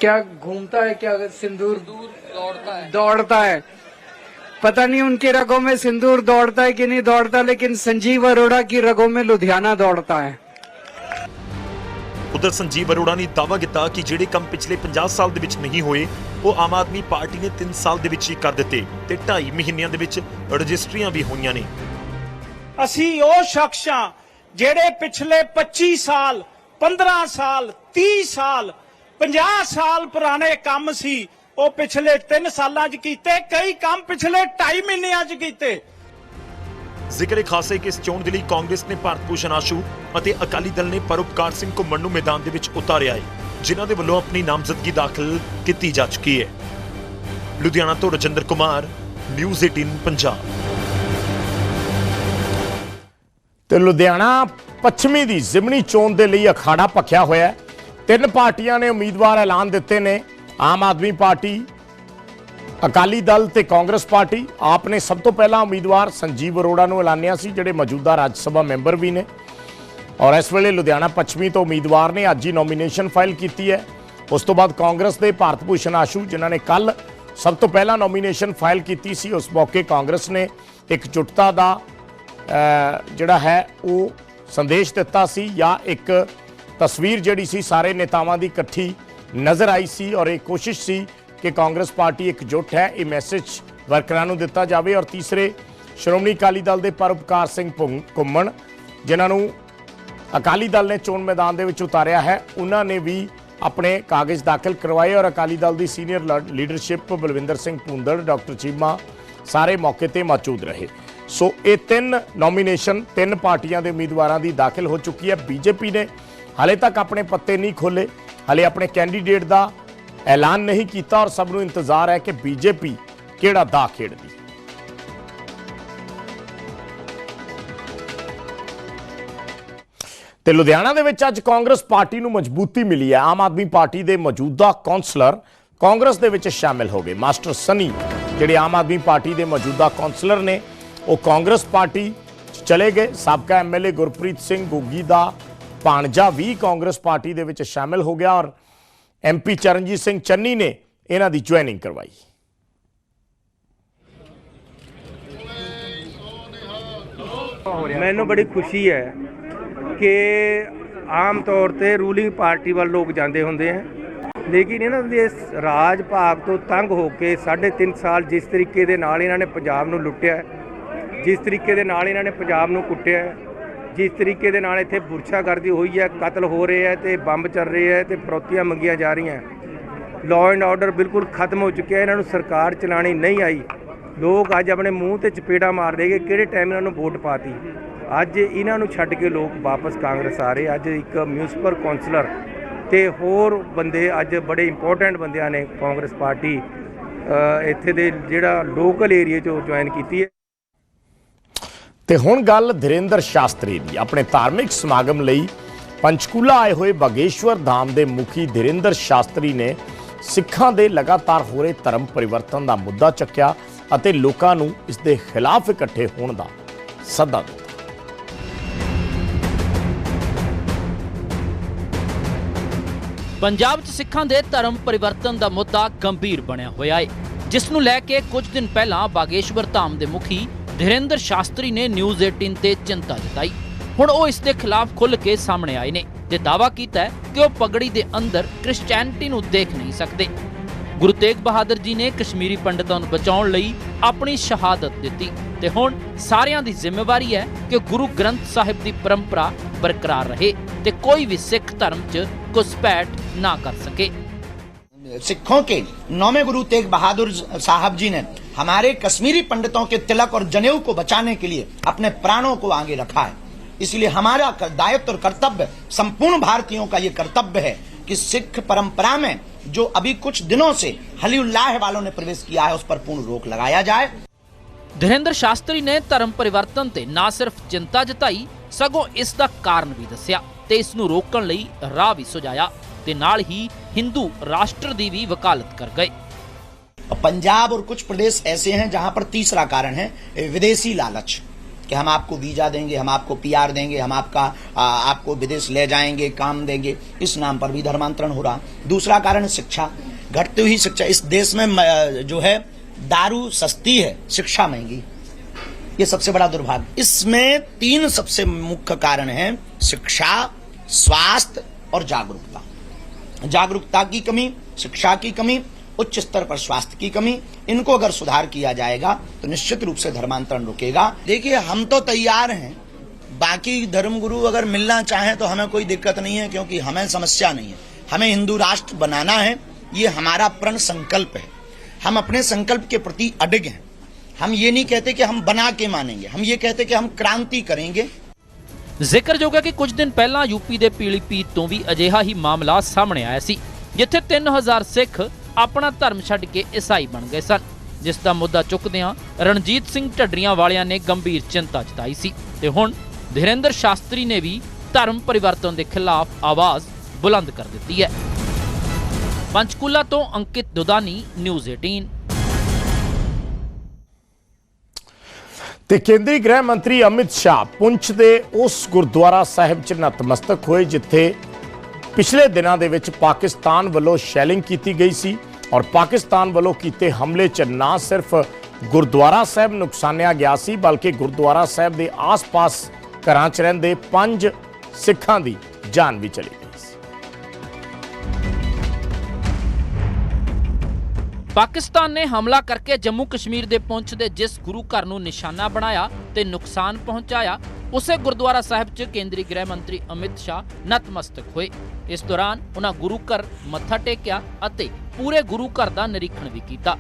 क्या घूमता है क्या सिंदूर दौड़ता है दौड़ता है पता नहीं उनकी रगों में सिंदूर दौड़ता है कि नहीं दौड़ता लेकिन संजीव अरोड़ा की रगों में लुधियाना दौड़ता है ਉਧਰ ਸੰਜੀਵ ਅਰੋੜਾ ਨੇ ਦਾਅਵਾ ਕੀਤਾ ਕਿ ਜਿਹੜੇ ਕੰਮ ਪਿਛਲੇ 50 ਸਾਲ ਦੇ ਵਿੱਚ ਨਹੀਂ ਹੋਏ ਉਹ ਆਮ ਆਦਮੀ ਪਾਰਟੀ ਨੇ 3 ਸਾਲ ਦੇ ਵਿੱਚ ਹੀ ਕਰ ਦਿੱਤੇ ਤੇ 2.5 ਮਹੀਨਿਆਂ ਦੇ ਵਿੱਚ ਰਜਿਸਟਰੀਆਂ ਵੀ ਹੋਈਆਂ ਨੇ ਅਸੀਂ ਉਹ ਸ਼ਖਸ ਹਾਂ ਜਿਹੜੇ ਪਿਛਲੇ 25 ਸਾਲ 15 ਸਾਲ 30 ਸਾਲ 50 ਸਾਲ ਪੁਰਾਣੇ ਕੰਮ ਸੀ, ਉਹ ਪਿਛਲੇ 3 ਸਾਲਾਂ 'ਚ ਕੀਤੇ, ਕਈ ਕੰਮ ਪਿਛਲੇ 2.5 ਮਹੀਨਿਆਂ 'ਚ ਕੀਤੇ। ਜ਼ਿਕਰ ਖਾਸੇ ਕਿ ਇਸ ਚੋਣ ਦੇ ਲਈ ਕਾਂਗਰਸ ਨੇ ਭਾਰਤ ਭੂਸ਼ਣ ਆਸ਼ੂ ਅਤੇ ਅਕਾਲੀ ਦਲ ਨੇ ਪਰਉਪਕਾਰ ਸਿੰਘ ਘੁੰਮਣ ਨੂੰ ਮੈਦਾਨ ਦੇ ਵਿੱਚ ਉਤਾਰਿਆ ਹੈ, ਜਿਨ੍ਹਾਂ ਦੇ ਵੱਲੋਂ ਆਪਣੀ ਨਾਮਜ਼ਦਗੀ ਦਾਖਲ ਕੀਤੀ ਜਾ ਚੁੱਕੀ ਹੈ। ਲੁਧਿਆਣਾ ਤੋਂ ਰਜਿੰਦਰ ਕੁਮਾਰ, ਨਿਊਜ਼ 18 ਪੰਜਾਬ। ਤੇ ਲੁਧਿਆਣਾ ਪੱਛਮੀ ਦੀ ਜ਼ਿਮਨੀ ਚੋਣ ਦੇ ਲਈ ਅਖਾੜਾ ਪੱਖਿਆ ਹੋਇਆ ਤਿੰਨ ਪਾਰਟੀਆਂ ਨੇ ਉਮੀਦਵਾਰ ਐਲਾਨ ਦਿੱਤੇ ਨੇ। ਆਮ ਆਦਮੀ ਪਾਰਟੀ, ਅਕਾਲੀ ਦਲ ਤੇ ਕਾਂਗਰਸ ਪਾਰਟੀ। ਆਪ ਨੇ ਸਭ ਤੋਂ ਪਹਿਲਾਂ ਉਮੀਦਵਾਰ ਸੰਜੀਵ ਅਰੋੜਾ ਨੂੰ ਐਲਾਨਿਆ ਸੀ, ਜਿਹੜੇ ਮੌਜੂਦਾ ਰਾਜ ਸਭਾ ਮੈਂਬਰ ਵੀ ਨੇ। ਔਰ ਇਸ ਵੇਲੇ ਲੁਧਿਆਣਾ ਪੱਛਮੀ ਤੋਂ ਉਮੀਦਵਾਰ ਨੇ ਅੱਜ ਹੀ ਨੋਮੀਨੇਸ਼ਨ ਫਾਈਲ ਕੀਤੀ ਹੈ। ਉਸ ਤੋਂ ਬਾਅਦ ਕਾਂਗਰਸ ਦੇ ਭਾਰਤ ਭੂਸ਼ਣ ਆਸ਼ੂ, ਜਿਨ੍ਹਾਂ ਨੇ ਕੱਲ ਸਭ ਤੋਂ ਪਹਿਲਾਂ ਨੋਮੀਨੇਸ਼ਨ ਫਾਈਲ ਕੀਤੀ ਸੀ, ਉਸ ਮੌਕੇ ਕਾਂਗਰਸ ਨੇ ਇੱਕ ਜੁਟਤਾ ਦਾ ਜਿਹੜਾ ਹੈ, ਉਹ ਸੰਦੇਸ਼ ਦਿੱਤਾ ਸੀ ਜਾਂ ਇੱਕ ਤਸਵੀਰ ਜਿਹੜੀ ਸੀ, ਸਾਰੇ ਨੇਤਾਵਾਂ ਦੀ ਇਕੱਠੀ ਨਜ਼ਰ ਆਈ ਸੀ ਔਰ ਇਹ ਕੋਸ਼ਿਸ਼ ਸੀ ਕਿ ਕਾਂਗਰਸ ਪਾਰਟੀ ਇੱਕ ਜੁੱਟ ਹੈ। ਇਹ ਮੈਸੇਜ ਵਰਕਰਾਂ ਨੂੰ ਦਿੱਤਾ ਜਾਵੇ ਔਰ ਤੀਸਰੇ ਸ਼੍ਰੋਮਣੀ ਅਕਾਲੀ ਦਲ ਦੇ ਪਰਪਕਾਰ ਸਿੰਘ ਭੁੰ- ਘੁੰਮਣ, ਜਿਨ੍ਹਾਂ ਨੂੰ ਅਕਾਲੀ ਦਲ ਨੇ ਚੋਣ ਮੈਦਾਨ ਦੇ ਵਿੱਚ ਉਤਾਰਿਆ ਹੈ, ਉਹਨਾਂ ਨੇ ਵੀ ਆਪਣੇ ਕਾਗਜ਼ ਦਾਖਲ ਕਰਵਾਏ ਔਰ ਅਕਾਲੀ ਦਲ ਦੀ ਸੀਨੀਅਰ ਲ- ਲੀਡਰਸ਼ਿਪ ਬਲਵਿੰਦਰ ਸਿੰਘ ਭੁੰਦੜ, ਡਾਕਟਰ ਚੀਮਾ ਸਾਰੇ ਮੌਕੇ ਤੇ ਮੌਜੂਦ ਰਹੇ। ਸੋ ਇਹ ਤਿੰਨ ਨੋਮੀਨੇਸ਼ਨ ਤਿੰਨ ਪਾਰਟੀਆਂ ਦੇ ਉਮੀਦਵਾਰਾਂ ਦੀ ਦਾਖਲ ਹੋ ਚੁੱਕੀ ਹੈ। ਬੀਜੇਪੀ ਨੇ ਹਾਲੇ ਤੱਕ ਆਪਣੇ ਪੱਤੇ ਨਹੀਂ ਖੋਲੇ ਹਾਲੇ ਆਪਣੇ ਕੈਂਡੀਡੇਟ ਦਾ ਐਲਾਨ ਨਹੀਂ ਕੀਤਾ ਔਰ ਸਭ ਨੂੰ ਇੰਤਜ਼ਾਰ ਹੈ ਕਿ ਬੀਜੇਪੀ ਕਿਹੜਾ ਦਾ ਖੇਡਦੀ। ਤੇ ਲੁਧਿਆਣਾ ਦੇ ਵਿੱਚ ਅੱਜ ਕਾਂਗਰਸ ਪਾਰਟੀ ਨੂੰ ਮਜ਼ਬੂਤੀ ਮਿਲੀ ਹੈ। ਆਮ ਆਦਮੀ ਪਾਰਟੀ ਦੇ ਮੌਜੂਦਾ ਕੌਂਸਲਰ ਕਾਂਗਰਸ ਦੇ ਵਿੱਚ ਸ਼ਾਮਿਲ ਹੋ ਗਏ। ਮਾਸਟਰ ਸਨੀ, ਜਿਹੜੇ ਆਮ ਆਦਮੀ ਪਾਰਟੀ ਦੇ ਮੌਜੂਦਾ ਕੌਂਸਲਰ ਨੇ ਉਹ ਕਾਂਗਰਸ ਪਾਰਟੀ ਚਲੇ ਗਏ। ਸਾਬਕਾ ਐਮਐਲਏ ਗੁਰਪ੍ਰੀਤ ਸਿੰਘ ਗੋਗੀ ਦਾ ਭਾਣਜਾ ਵੀ ਕਾਂਗਰਸ ਪਾਰਟੀ ਦੇ ਵਿੱਚ ਸ਼ਾਮਿਲ ਹੋ ਗਿਆ ਔਰ ਐਮਪੀ ਚਰਨਜੀਤ ਸਿੰਘ ਚੰਨੀ ਨੇ ਇਹਨਾਂ ਦੀ ਜੁਆਇਨਿੰਗ ਕਰਵਾਈ। ਮੈਨੂੰ ਬੜੀ ਖੁਸ਼ੀ ਹੈ ਕਿ ਆਮ ਤੌਰ ਤੇ ਰੂਲਿੰਗ ਪਾਰਟੀ ਵੱਲ ਲੋਕ ਜਾਂਦੇ ਹੁੰਦੇ ਹੈ ਲੇਕਿਨ ਇਹਨਾਂ ਦੇ ਰਾਜ ਭਾਗ ਤੋਂ ਤੰਗ ਹੋ ਕੇ 3.5 ਸਾਲ ਜਿਸ ਤਰੀਕੇ ਦੇ ਨਾਲ ਇਹਨਾਂ ਨੇ ਪੰਜਾਬ ਨੂੰ ਲੁੱਟਿਆ ਜਿਸ ਤਰੀਕੇ ਦੇ ਨਾਲ ਇਹਨਾਂ ਨੇ ਪੰਜਾਬ ਨੂੰ ਕੁੱਟਿਆ ਹੈ, ਜਿਸ ਤਰੀਕੇ ਦੇ ਨਾਲ ਇੱਥੇ ਬੁਰਸ਼ਾਗਰਦੀ ਹੋਈ ਹੈ ਕਤਲ ਹੋ ਰਹੇ ਹੈ ਤੇ ਬੰਬ ਚੱਲ ਰਹੇ ਹੈ ਤੇ ਫਰੌਤੀਆਂ ਮੰਗੀਆਂ ਜਾ ਰਹੀਆਂ ਲਾਅ ਐਂਡ ਆਰਡਰ ਬਿਲਕੁਲ ਖਤਮ ਹੋ ਚੁੱਕਿਆ ਇਹਨਾਂ ਨੂੰ ਸਰਕਾਰ ਚਲਾਣੀ ਨਹੀਂ ਆਈ। ਲੋਕ ਅੱਜ ਆਪਣੇ ਮੂੰਹ ਤੇ ਚਪੇੜਾ ਮਾਰਦੇ ਕਿ ਕਿਹੜੇ ਟਾਈਮ ਇਹਨਾਂ ਨੂੰ ਵੋਟ ਪਾਤੀ। ਅੱਜ ਇਹਨਾਂ ਨੂੰ ਛੱਡ ਕੇ ਲੋਕ ਵਾਪਸ ਕਾਂਗਰਸ ਆ ਰਹੇ ਅੱਜ ਇੱਕ ਮਿਊਨਿਸਪਲ ਕਾਉਂਸਲਰ ਤੇ ਹੋਰ ਬੰਦੇ ਅੱਜ ਬੜੇ ਇੰਪੋਰਟੈਂਟ ਬੰਦਿਆਂ ਨੇ ਕਾਂਗਰਸ ਪਾਰਟੀ ਇੱਥੇ ਦੇ ਜਿਹੜਾ ਲੋਕਲ ਏਰੀਆ 'ਚੋਂ ਜੁਆਇਨ ਕੀਤੀ ਹੈ। ਤੇ ਹੁਣ ਗੱਲ ਧਿਰੇਂਦਰ ਸ਼ਾਸਤਰੀ ਦੀ। ਆਪਣੇ ਧਾਰਮਿਕ ਸਮਾਗਮ ਲਈ ਪੰਚਕੂਲਾ ਆਏ ਹੋਏ ਬਾਗੇਸ਼ਵਰ ਧਾਮ ਦੇ ਮੁਖੀ ਧਿਰੇਂਦਰ ਸ਼ਾਸਤਰੀ ਨੇ ਸਿੱਖਾਂ ਦੇ ਲਗਾਤਾਰ ਹੋ ਰਹੇ ਧਰਮ ਪਰਿਵਰਤਨ ਦਾ ਮੁੱਦਾ ਚੱਕਿਆ ਅਤੇ ਲੋਕਾਂ ਨੂੰ ਇਸ ਦੇ ਖਿਲਾਫ ਇਕੱਠੇ ਹੋਣ ਦਾ ਸੱਦਾ ਦਿੱਤਾ। ਪੰਜਾਬ 'ਚ ਸਿੱਖਾਂ ਦੇ ਧਰਮ ਪਰਿਵਰਤਨ ਦਾ ਮੁੱਦਾ ਗੰਭੀਰ ਬਣਿਆ ਹੋਇਆ ਹੈ ਜਿਸ ਨੂੰ ਲੈ ਕੇ ਕੁਝ ਦਿਨ ਪਹਿਲਾਂ ਬਾਗੇਸ਼ਵਰ ਧਾਮ ਦੇ ਮੁਖੀ ਧਿਰੇਂਦਰ ਸ਼ਾਸਤਰੀ ਨੇ ਨਿਊਜ਼ 18 ਤੇ ਚਿੰਤਾ ਜਤਾਈ। ਹੁਣ ਉਹ ਇਸ ਦੇ ਖਿਲਾਫ ਖੁੱਲ੍ਹ ਕੇ ਸਾਹਮਣੇ ਆਏ ਨੇ। ਤੇ ਦਾਅਵਾ ਕੀਤਾ ਹੈ ਕਿ ਉਹ ਪਗੜੀ ਦੇ ਅੰਦਰ ਕ੍ਰਿਸਚੀਅਨਿਟੀ ਨੂੰ ਦੇਖ ਨਹੀਂ ਸਕਦੇ। ਗੁਰੂ ਤੇਗ ਬਹਾਦਰ ਜੀ ਨੇ ਕਸ਼ਮੀਰੀ ਪੰਡਤਾਂ ਨੂੰ ਬਚਾਉਣ ਲਈ ਆਪਣੀ ਸ਼ਹਾਦਤ ਦਿੱਤੀ। ਤੇ ਹੁਣ ਸਾਰਿਆਂ ਦੀ ਜ਼ਿੰਮੇਵਾਰੀ ਹੈ ਕਿ ਗੁਰੂ ਗ੍ਰੰਥ ਸਾਹਿਬ ਦੀ ਪਰੰਪਰਾ ਬਰਕਰਾਰ ਰਹੇ ਤੇ ਕੋਈ ਵੀ ਸਿੱਖ ਧਰਮ 'ਚ ਘੁਸਪੈਠ ਨਾ ਕਰ ਸਕੇ। सिखों के नौवे गुरु तेग बहादुर साहब जी ने हमारे कश्मीरी पंडितों के तिलक और जनेऊ को बचाने के लिए अपने प्राणों को आगे रखा है इसलिए हमारा कर- दायित्व और कर्तव्य संपूर्ण भारतीयों का ये कर्तव्य है कि सिख परंपरा में जो अभी कुछ दिनों से हली उल्लाह वालों ने प्रवेश किया है उस पर पूर्ण रोक लगाया जाए ਧਿਰੇਂਦਰ ਸ਼ਾਸਤਰੀ ਨੇ ਧਰਮ ਪਰਿਵਰਤਨ ਤੇ ਨਾ ਸਿਰਫ ਚਿੰਤਾ ਜਤਾਈ ਸਗੋਂ ਇਸ ਦਾ ਕਾਰਨ ਵੀ ਦੱਸਿਆ ਤੇ ਇਸ ਨੂੰ ਰੋਕਣ ਲਈ ਰਾਹ ਵੀ ਸੁਝਾਇਆ ਤੇ ਨਾਲ ਹੀ ਹਿੰਦੂ ਰਾਸ਼ਟਰ ਦੀ ਵੀ ਵਕਾਲਤ ਕਰ ਗਏ और पंजाब और कुछ प्रदेश ऐसे हैं जहां पर तीसरा कारण है ए, विदेशी लालच कि हम आपको वीजा देंगे हम आपको पीआर देंगे हम आपका आ, आपको विदेश ले जाएंगे काम देंगे इस नाम पर भी धर्मांतरण हो रहा दूसरा कारण है शिक्षा घटती हुई शिक्षा इस देश में म, जो है दारू सस्ती है शिक्षा महंगी है। ये सबसे बड़ा दुर्भाग्य इसमें तीन सबसे मुख्य कारण हैं शिक्षा स्वास्थ्य और जागरूकता। जागरूकता की कमी, शिक्षा की कमी, उच्च स्तर पर स्वास्थ्य की कमी, इनको अगर सुधार किया जाएगा तो निश्चित रूप से धर्मांतरण रुकेगा। देखिए, हम तो तैयार हैं। बाकी धर्मगुरु अगर मिलना चाहें तो हमें कोई दिक्कत नहीं है, क्योंकि हमें समस्या नहीं है। हमें हिंदू राष्ट्र बनाना है, ये हमारा प्रण संकल्प है। हम अपने संकल्प के प्रति अडिग हैं। हम ये नहीं कहते कि हम बना के मानेंगे, हम ये कहते कि हम क्रांति करेंगे। ਜ਼ਿਕਰਯੋਗ ਹੈ ਕਿ ਕੁਝ ਦਿਨ ਪਹਿਲਾਂ ਯੂਪੀ ਦੇ ਪੀਲੀਪੀਤ ਤੋਂ ਵੀ ਅਜਿਹਾ ਹੀ ਮਾਮਲਾ ਸਾਹਮਣੇ ਆਇਆ ਸੀ, ਜਿੱਥੇ 3000 ਸਿੱਖ ਆਪਣਾ ਧਰਮ ਛੱਡ ਕੇ ਈਸਾਈ ਬਣ ਗਏ ਸਨ, ਜਿਸ ਦਾ ਮੁੱਦਾ ਚੁੱਕਦਿਆਂ ਰਣਜੀਤ ਸਿੰਘ ਢੱਡਰੀਆਂ ਵਾਲਿਆਂ ਨੇ ਗੰਭੀਰ ਚਿੰਤਾ ਜਤਾਈ ਸੀ। ਤੇ ਹੁਣ ਧਿਰੇਂਦਰ ਸ਼ਾਸਤਰੀ ਨੇ ਵੀ ਧਰਮ ਪਰਿਵਰਤਨ ਦੇ ਖਿਲਾਫ ਆਵਾਜ਼ ਬੁਲੰਦ ਕਰ ਦਿੱਤੀ ਹੈ। ਪੰਚਕੂਲਾ ਤੋਂ ਅੰਕਿਤ ਦੁਦਾਨੀ, ਨਿਊਜ਼ 18 ਤੇ ਕੇਂਦਰੀ ਗ੍ਰਹਿ ਮੰਤਰੀ ਅਮਿਤ ਸ਼ਾਹ ਪੁੰਛ ਦੇ ਉਸ ਗੁਰਦੁਆਰਾ ਸਾਹਿਬ 'ਚ ਨਤਮਸਤਕ ਹੋਏ, ਜਿੱਥੇ ਪਿਛਲੇ ਦਿਨਾਂ ਦੇ ਵਿੱਚ ਪਾਕਿਸਤਾਨ ਵੱਲੋਂ ਸ਼ੈਲਿੰਗ ਕੀਤੀ ਗਈ ਸੀ ਔਰ ਪਾਕਿਸਤਾਨ ਵੱਲੋਂ ਕੀਤੇ ਹਮਲੇ 'ਚ ਨਾ ਸਿਰਫ ਗੁਰਦੁਆਰਾ ਸਾਹਿਬ ਨੁਕਸਾਨਿਆ ਗਿਆ ਸੀ, ਬਲਕਿ ਗੁਰਦੁਆਰਾ ਸਾਹਿਬ ਦੇ ਆਸ-ਪਾਸ ਘਰਾਂ 'ਚ ਰਹਿੰਦੇ ਪੰਜ ਸਿੱਖਾਂ ਦੀ ਜਾਨ ਵੀ ਚਲੀ ਗਈ। ਪਾਕਿਸਤਾਨ ਨੇ ਹਮਲਾ ਕਰਕੇ ਜੰਮੂ ਕਸ਼ਮੀਰ ਦੇ ਪੁੰਛ ਦੇ ਜਿਸ ਗੁਰੂ ਘਰ ਨੂੰ ਨਿਸ਼ਾਨਾ ਬਣਾਇਆ ਤੇ ਨੁਕਸਾਨ ਪਹੁੰਚਾਇਆ, ਉਸੇ ਗੁਰਦੁਆਰਾ ਸਾਹਿਬ 'ਚ ਕੇਂਦਰੀ ਗ੍ਰਹਿ ਮੰਤਰੀ ਅਮਿਤ ਸ਼ਾਹ ਨਤਮਸਤਕ ਹੋਏ। ਇਸ ਦੌਰਾਨ ਉਹਨਾਂ ਗੁਰੂ ਘਰ ਮੱਥਾ ਟੇਕਿਆ ਅਤੇ ਪੂਰੇ ਗੁਰੂ ਘਰ ਦਾ ਨਿਰੀਖਣ ਵੀ ਕੀਤਾ।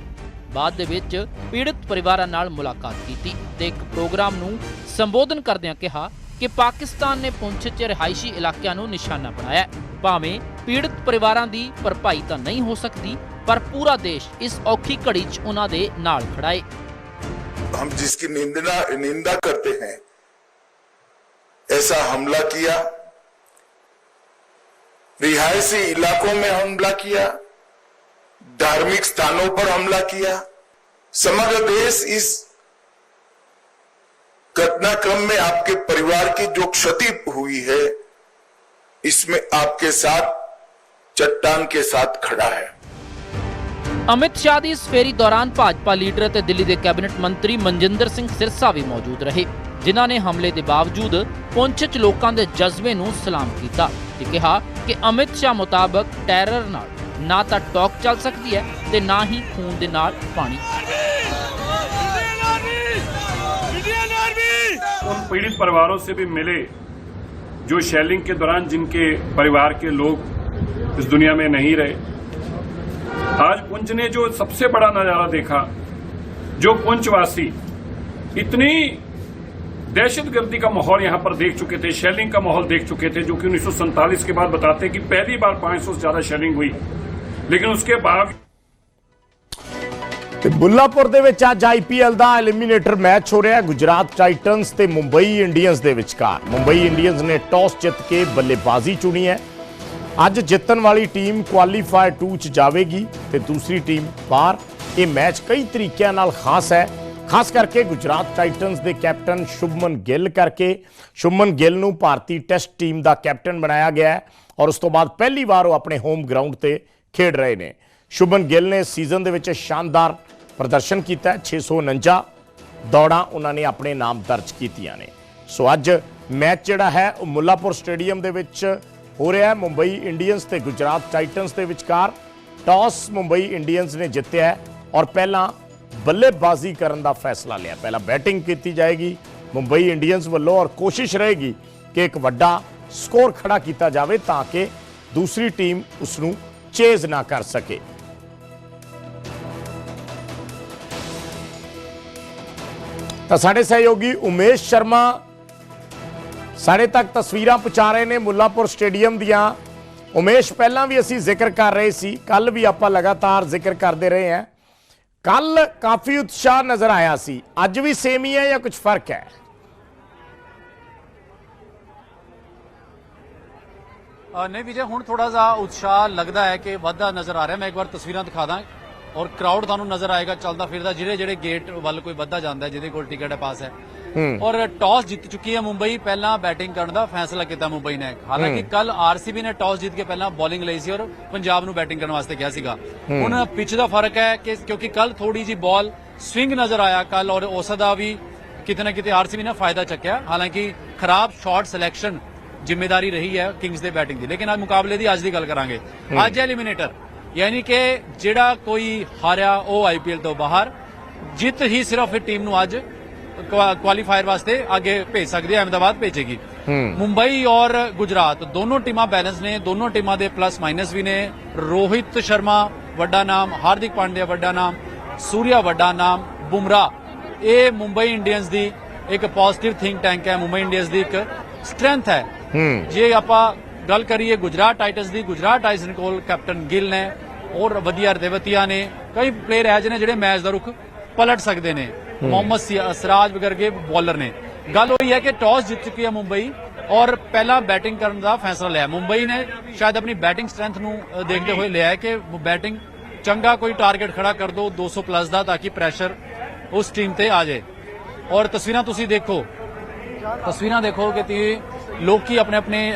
ਬਾਅਦ ਦੇ ਵਿੱਚ ਪੀੜਤ ਪਰਿਵਾਰਾਂ ਨਾਲ ਮੁਲਾਕਾਤ ਕੀਤੀ ਤੇ ਇੱਕ ਪ੍ਰੋਗਰਾਮ ਨੂੰ ਸੰਬੋਧਨ ਕਰਦਿਆਂ ਕਿਹਾ ਕਿ ਪਾਕਿਸਤਾਨ ਨੇ ਪੁੰਛ 'ਚ ਰਿਹਾਇਸ਼ੀ ਇਲਾਕਿਆਂ ਨੂੰ ਨਿਸ਼ਾਨਾ ਬਣਾਇਆ। ਭਾਵੇਂ ਪੀੜਤ ਪਰਿਵਾਰਾਂ ਦੀ ਭਰਪਾਈ ਤਾਂ ਨਹੀਂ ਹੋ ਸਕਦੀ ਪਰ ਪੂਰਾ ਦੇਸ਼ ਇਸ ਔਖੀ ਘੜੀ 'ਚ ਉਹਨਾਂ ਦੇ ਨਾਲ ਖੜਾ ਹੈ हम जिसकी निंदा निंदा करते हैं ऐसा हमला किया रिहायशी इलाकों में हमला किया धार्मिक स्थानों पर हमला किया समग्र देश इस घटनाक्रम में आपके परिवार की जो क्षति हुई है इसमें आपके साथ चट्टान के साथ खड़ा है ਅਮਿਤ ਸ਼ਾਹ ਦੀ ਇਸ ਫੇਰੀ ਦੌਰਾਨ ਭਾਜਪਾ ਲੀਡਰ ਅਤੇ ਦਿੱਲੀ ਦੇ ਕੈਬਨਿਟ ਮੰਤਰੀ ਮਨਜਿੰਦਰ ਸਿੰਘ ਸਿਰਸਾ ਵੀ ਮੌਜੂਦ ਰਹੇ ਜਿਨ੍ਹਾਂ ਨੇ ਹਮਲੇ ਦੇ ਬਾਵਜੂਦ ਪੁੰਛ 'ਚ ਲੋਕਾਂ ਦੇ ਜਜ਼ਬੇ ਨੂੰ ਸਲਾਮ ਕੀਤਾ ਤੇ ਕਿਹਾ ਕਿ ਅਮਿਤ ਸ਼ਾਹ ਮੁਤਾਬਕ ਟੈਰਰ ਨਾਲ ਨਾ ਤਾਂ ਟੋਕ ਚੱਲ ਸਕਦੀ ਹੈ ਤੇ ਨਾ ਹੀ ਖੂਨ ਦੇ ਨਾਲ ਪਾਣੀ उन पीड़ित परिवारों से भी मिले जो शेलिंग के दौरान जिनके परिवार के लोग इस दुनिया में नहीं रहे आज पुंछ ने जो सबसे बड़ा नजारा देखा जो पुंछवासी इतनी दहशतगर्दी का माहौल यहाँ पर देख चुके थे शेलिंग का माहौल देख चुके थे जो कि उन्नीस के बाद बताते हैं कि पहली बार 500 से ज्यादा शेलिंग हुई लेकिन उसके बाद ਤੇ ਬੁੱਲਾਪੁਰ ਦੇ ਵਿੱਚ ਅੱਜ ਆਈਪੀਐਲ ਦਾ ਐਲੀਮੀਨੇਟਰ ਮੈਚ ਹੋ ਰਿਹਾ ਹੈ ਗੁਜਰਾਤ ਟਾਈਟਨਸ ਤੇ ਮੁੰਬਈ ਇੰਡੀਅਨਸ ਦੇ ਵਿਚਕਾਰ ਮੁੰਬਈ ਇੰਡੀਅਨਸ ਨੇ ਟਾਸ ਜਿੱਤ ਕੇ ਬੱਲੇਬਾਜ਼ੀ ਚੁਣੀ ਹੈ ਅੱਜ ਜਿੱਤਣ ਵਾਲੀ ਟੀਮ ਕੁਆਲੀਫਾਈ 2 ਚ ਜਾਵੇਗੀ ਤੇ ਦੂਸਰੀ ਟੀਮ ਬਾਹਰ। ਇਹ ਮੈਚ ਕਈ ਤਰੀਕਿਆਂ ਨਾਲ ਖਾਸ ਹੈ। ਖਾਸ ਕਰਕੇ ਗੁਜਰਾਤ ਟਾਈਟਨਸ ਦੇ ਕੈਪਟਨ ਸ਼ੁਭਮਨ ਗਿੱਲ ਕਰਕੇ। ਸ਼ੁਭਮਨ ਗਿੱਲ ਨੂੰ ਭਾਰਤੀ ਟੈਸਟ ਟੀਮ ਦਾ ਕੈਪਟਨ ਬਣਾਇਆ ਗਿਆ ਹੈ ਔਰ ਉਸ ਤੋਂ ਬਾਅਦ ਪਹਿਲੀ ਵਾਰ ਉਹ ਆਪਣੇ ਹੋਮ ਗਰਾਊਂਡ ਤੇ ਖੇਡ ਰਹੇ ਨੇ। ਸ਼ੁਭਮਨ ਗਿੱਲ ਨੇ ਸੀਜ਼ਨ ਦੇ ਵਿੱਚ ਸ਼ਾਨਦਾਰ ਪ੍ਰਦਰਸ਼ਨ ਕੀਤਾ ਹੈ। 649 ਦੌੜਾਂ ਉਹਨਾਂ ਨੇ ਆਪਣੇ ਨਾਮ ਦਰਜ ਕੀਤੀਆਂ ਨੇ। ਸੋ ਅੱਜ ਮੈਚ ਜਿਹੜਾ ਹੈ, ਉਹ ਮੁੱਲਾਪੁਰ ਸਟੇਡੀਅਮ ਦੇ ਵਿੱਚ ਹੋ ਰਿਹਾ ਹੈ। ਮੁੰਬਈ ਇੰਡੀਅਨਸ ਤੇ ਗੁਜਰਾਤ ਟਾਈਟਨਸ ਦੇ ਵਿਚਕਾਰ ਟਾਸ ਮੁੰਬਈ ਇੰਡੀਅਨਸ ਨੇ ਜਿੱਤਿਆ ਹੈ ਔਰ ਪਹਿਲਾਂ ਬੱਲੇਬਾਜ਼ੀ ਕਰਨ ਦਾ ਫੈਸਲਾ ਲਿਆ। ਪਹਿਲਾਂ ਬੈਟਿੰਗ ਕੀਤੀ ਜਾਏਗੀ ਮੁੰਬਈ ਇੰਡੀਅਨਸ ਵੱਲੋਂ ਔਰ ਕੋਸ਼ਿਸ਼ ਰਹੇਗੀ ਕਿ ਇੱਕ ਵੱਡਾ ਸਕੋਰ ਖੜਾ ਕੀਤਾ ਜਾਵੇ ਤਾਂ ਕਿ ਦੂਸਰੀ ਟੀਮ ਉਸ ਨੂੰ ਚੇਜ਼ ਨਾ ਕਰ ਸਕੇ। ਤਾਂ ਸਾਡੇ ਸਹਿਯੋਗੀ ਉਮੇਸ਼ ਸ਼ਰਮਾ ਸਾਡੇ ਤੱਕ ਤਸਵੀਰਾਂ ਪਹੁੰਚਾ ਰਹੇ ਨੇ ਮੁੱਲਾਪੁਰ ਸਟੇਡੀਅਮ ਦੀਆਂ। ਉਮੇਸ਼, ਪਹਿਲਾਂ ਵੀ ਅਸੀਂ ਜ਼ਿਕਰ ਕਰ ਰਹੇ ਸੀ ਕੱਲ ਵੀ ਆਪਾਂ ਲਗਾਤਾਰ ਜ਼ਿਕਰ ਕਰਦੇ ਰਹੇ ਹਾਂ। ਕੱਲ ਕਾਫੀ ਉਤਸ਼ਾਹ ਨਜ਼ਰ ਆਇਆ ਸੀ। ਅੱਜ ਵੀ ਸੇਮ ਹੀ ਹੈ ਜਾਂ ਕੁਝ ਫ਼ਰਕ ਹੈ? ਨਹੀਂ ਵਿਜੇ, ਹੁਣ ਥੋੜਾ ਜਿਹਾ ਉਤਸ਼ਾਹ ਲੱਗਦਾ ਹੈ ਕਿ ਵਾਧਾ ਨਜ਼ਰ ਆ ਰਿਹਾ। ਮੈਂ ਇੱਕ ਵਾਰ ਤਸਵੀਰਾਂ ਦਿਖਾ ਦਾਂ। ਔਰ ਕਰਾਊਡ ਤੁਹਾਨੂੰ ਨਜ਼ਰ ਆਏਗਾ ਚੱਲਦਾ ਫਿਰਦਾ ਜਿਹੜੇ ਜਿਹੜੇ ਗੇਟ ਵੱਲ ਕੋਈ ਵੱਧਾ ਜਾਂਦਾ ਜਿਹਦੇ ਕੋਲ ਟਿਕਟ ਹੈ ਪਾਸ ਹੈ। ਔਰ ਟਾਸ ਜਿੱਤ ਚੁੱਕੀ ਹੈ ਮੁੰਬਈ ਪਹਿਲਾਂ ਬੈਟਿੰਗ ਕਰਨ ਦਾ ਫੈਸਲਾ ਕੀਤਾ ਮੁੰਬਈ ਨੇ ਹਾਲਾਂਕਿ। ਕੱਲ ਆਰਸੀਬੀ ਨੇ ਟਾਸ ਜਿੱਤ ਕੇ ਪਹਿਲਾਂ ਬੋਲਿੰਗ ਲਈ ਸੀ ਔਰ ਪੰਜਾਬ ਨੂੰ ਬੈਟਿੰਗ ਕਰਨ ਵਾਸਤੇ ਕਿਹਾ ਸੀਗਾ। ਹੁਣ ਪਿਚ ਦਾ ਫ਼ਰਕ ਹੈ ਕਿ ਕਿਉਂਕਿ ਕੱਲ ਥੋੜੀ ਜੀ ਬਾਲ ਸਵਿੰਗ ਨਜ਼ਰ ਆਇਆ ਕੱਲ ਔਰ ਉਸ ਦਾ ਵੀ ਕਿਤੇ ਨਾ ਕਿਤੇ ਆਰਸੀਬੀ ਨੇ ਫਾਇਦਾ ਚੱਕਿਆ ਹਾਲਾਂਕਿ ਖਰਾਬ ਸ਼ਾਟ ਸਿਲੈਕਸ਼ਨ ਜ਼ਿੰਮੇਵਾਰੀ ਰਹੀ ਹੈ ਕਿੰਗਸ ਦੇ ਬੈਟਿੰਗ ਦੀ ਲੇਕਿਨ ਅੱਜ ਮੁਕਾਬਲੇ ਦੀ ਅੱਜ ਦੀ ਗੱਲ ਕਰਾਂਗੇ। ਅੱਜ ਐਲੀਮੀਨੇਟਰ ਯਾਨੀ ਕਿ ਜਿਹੜਾ ਕੋਈ ਹਾਰਿਆ ਉਹ ਆਈਪੀਐਲ ਤੋਂ ਬਾਹਰ ਜਿੱਤ ਹੀ ਸਿਰਫ ਇਹ ਟੀਮ ਨੂੰ ਅੱਜ ਕੁਆਲੀਫਾਇਰ ਵਾਸਤੇ ਅੱਗੇ ਭੇਜ ਸਕਦੀ ਹੈ ਅਹਿਮਦਾਬਾਦ ਭੇਜੇਗੀ। ਮੁੰਬਈ ਔਰ ਗੁਜਰਾਤ ਦੋਨੋਂ ਟੀਮਾਂ ਬੈਲੈਂਸ ਨੇ ਦੋਨੋਂ ਟੀਮਾਂ ਦੇ ਪਲੱਸ ਮਾਈਨਸ ਵੀ ਨੇ। ਰੋਹਿਤ ਸ਼ਰਮਾ ਵੱਡਾ ਨਾਮ ਹਾਰਦਿਕ ਪਾਂਡਿਆ ਵੱਡਾ ਨਾਮ ਸੂਰਿਆ ਵੱਡਾ ਨਾਮ ਬੁਮਰਾ ਇਹ ਮੁੰਬਈ ਇੰਡੀਅਨਸ ਦੀ ਇੱਕ ਪੋਜ਼ਿਟਿਵ ਥਿੰਕ ਟੈਂਕ ਹੈ ਮੁੰਬਈ ਇੰਡੀਅਨਸ ਦੀ ਇੱਕ ਸਟਰੈਂਥ ਹੂੰ। ਜੇ ਆਪਾਂ ਗੱਲ ਕਰੀਏ ਗੁਜਰਾਤ ਟਾਈਟਨਸ ਦੀ ਗੁਜਰਾਤ ਟਾਈਟਨਸ ਕੋਲ ਕੈਪਟਨ ਗਿੱਲ ਨੇ ਔਰ ਵਧੀਆ ਰਦੇਵਤੀਆ ਨੇ ਕਈ ਪਲੇਅਰ ਹੈ ਜਿਹਨੇ ਜਿਹੜੇ ਮੈਚ ਦਾ ਰੁਖ ਪਲਟ ਸਕਦੇ ਨੇ। ਮੁਹੰਮਦ ਸਿਰਾਜ ਵਰਗੇ ਬੋਲਰ ਨੇ। ਗੱਲ ਹੋਈ ਹੈ ਕਿ ਟਾਸ ਜਿੱਤ ਚੁੱਕੀ ਹੈ ਮੁੰਬਈ ਔਰ ਪਹਿਲਾਂ ਬੈਟਿੰਗ ਕਰਨ ਦਾ ਫੈਸਲਾ ਲਿਆ। ਮੁੰਬਈ ਨੇ ਸ਼ਾਇਦ ਆਪਣੀ ਬੈਟਿੰਗ ਸਟਰੈਂਥ ਨੂੰ ਦੇਖਦੇ ਹੋਏ ਲਿਆ ਕਿ ਬੈਟਿੰਗ ਚੰਗਾ ਕੋਈ ਟਾਰਗੇਟ ਖੜਾ ਕਰ ਦੋ 200 ਪਲੱਸ ਦਾ ਤਾਂ ਕਿ ਪ੍ਰੈਸ਼ਰ ਉਸ ਟੀਮ ਤੇ ਆ ਜਾਏ। ਔਰ ਤਸਵੀਰਾਂ ਤੁਸੀਂ ਦੇਖੋ ਤਸਵੀਰਾਂ ਦੇਖੋ ਕਿ ਤੀ ਲੋਕੀ ਆਪਣੇ ਆਪਣੇ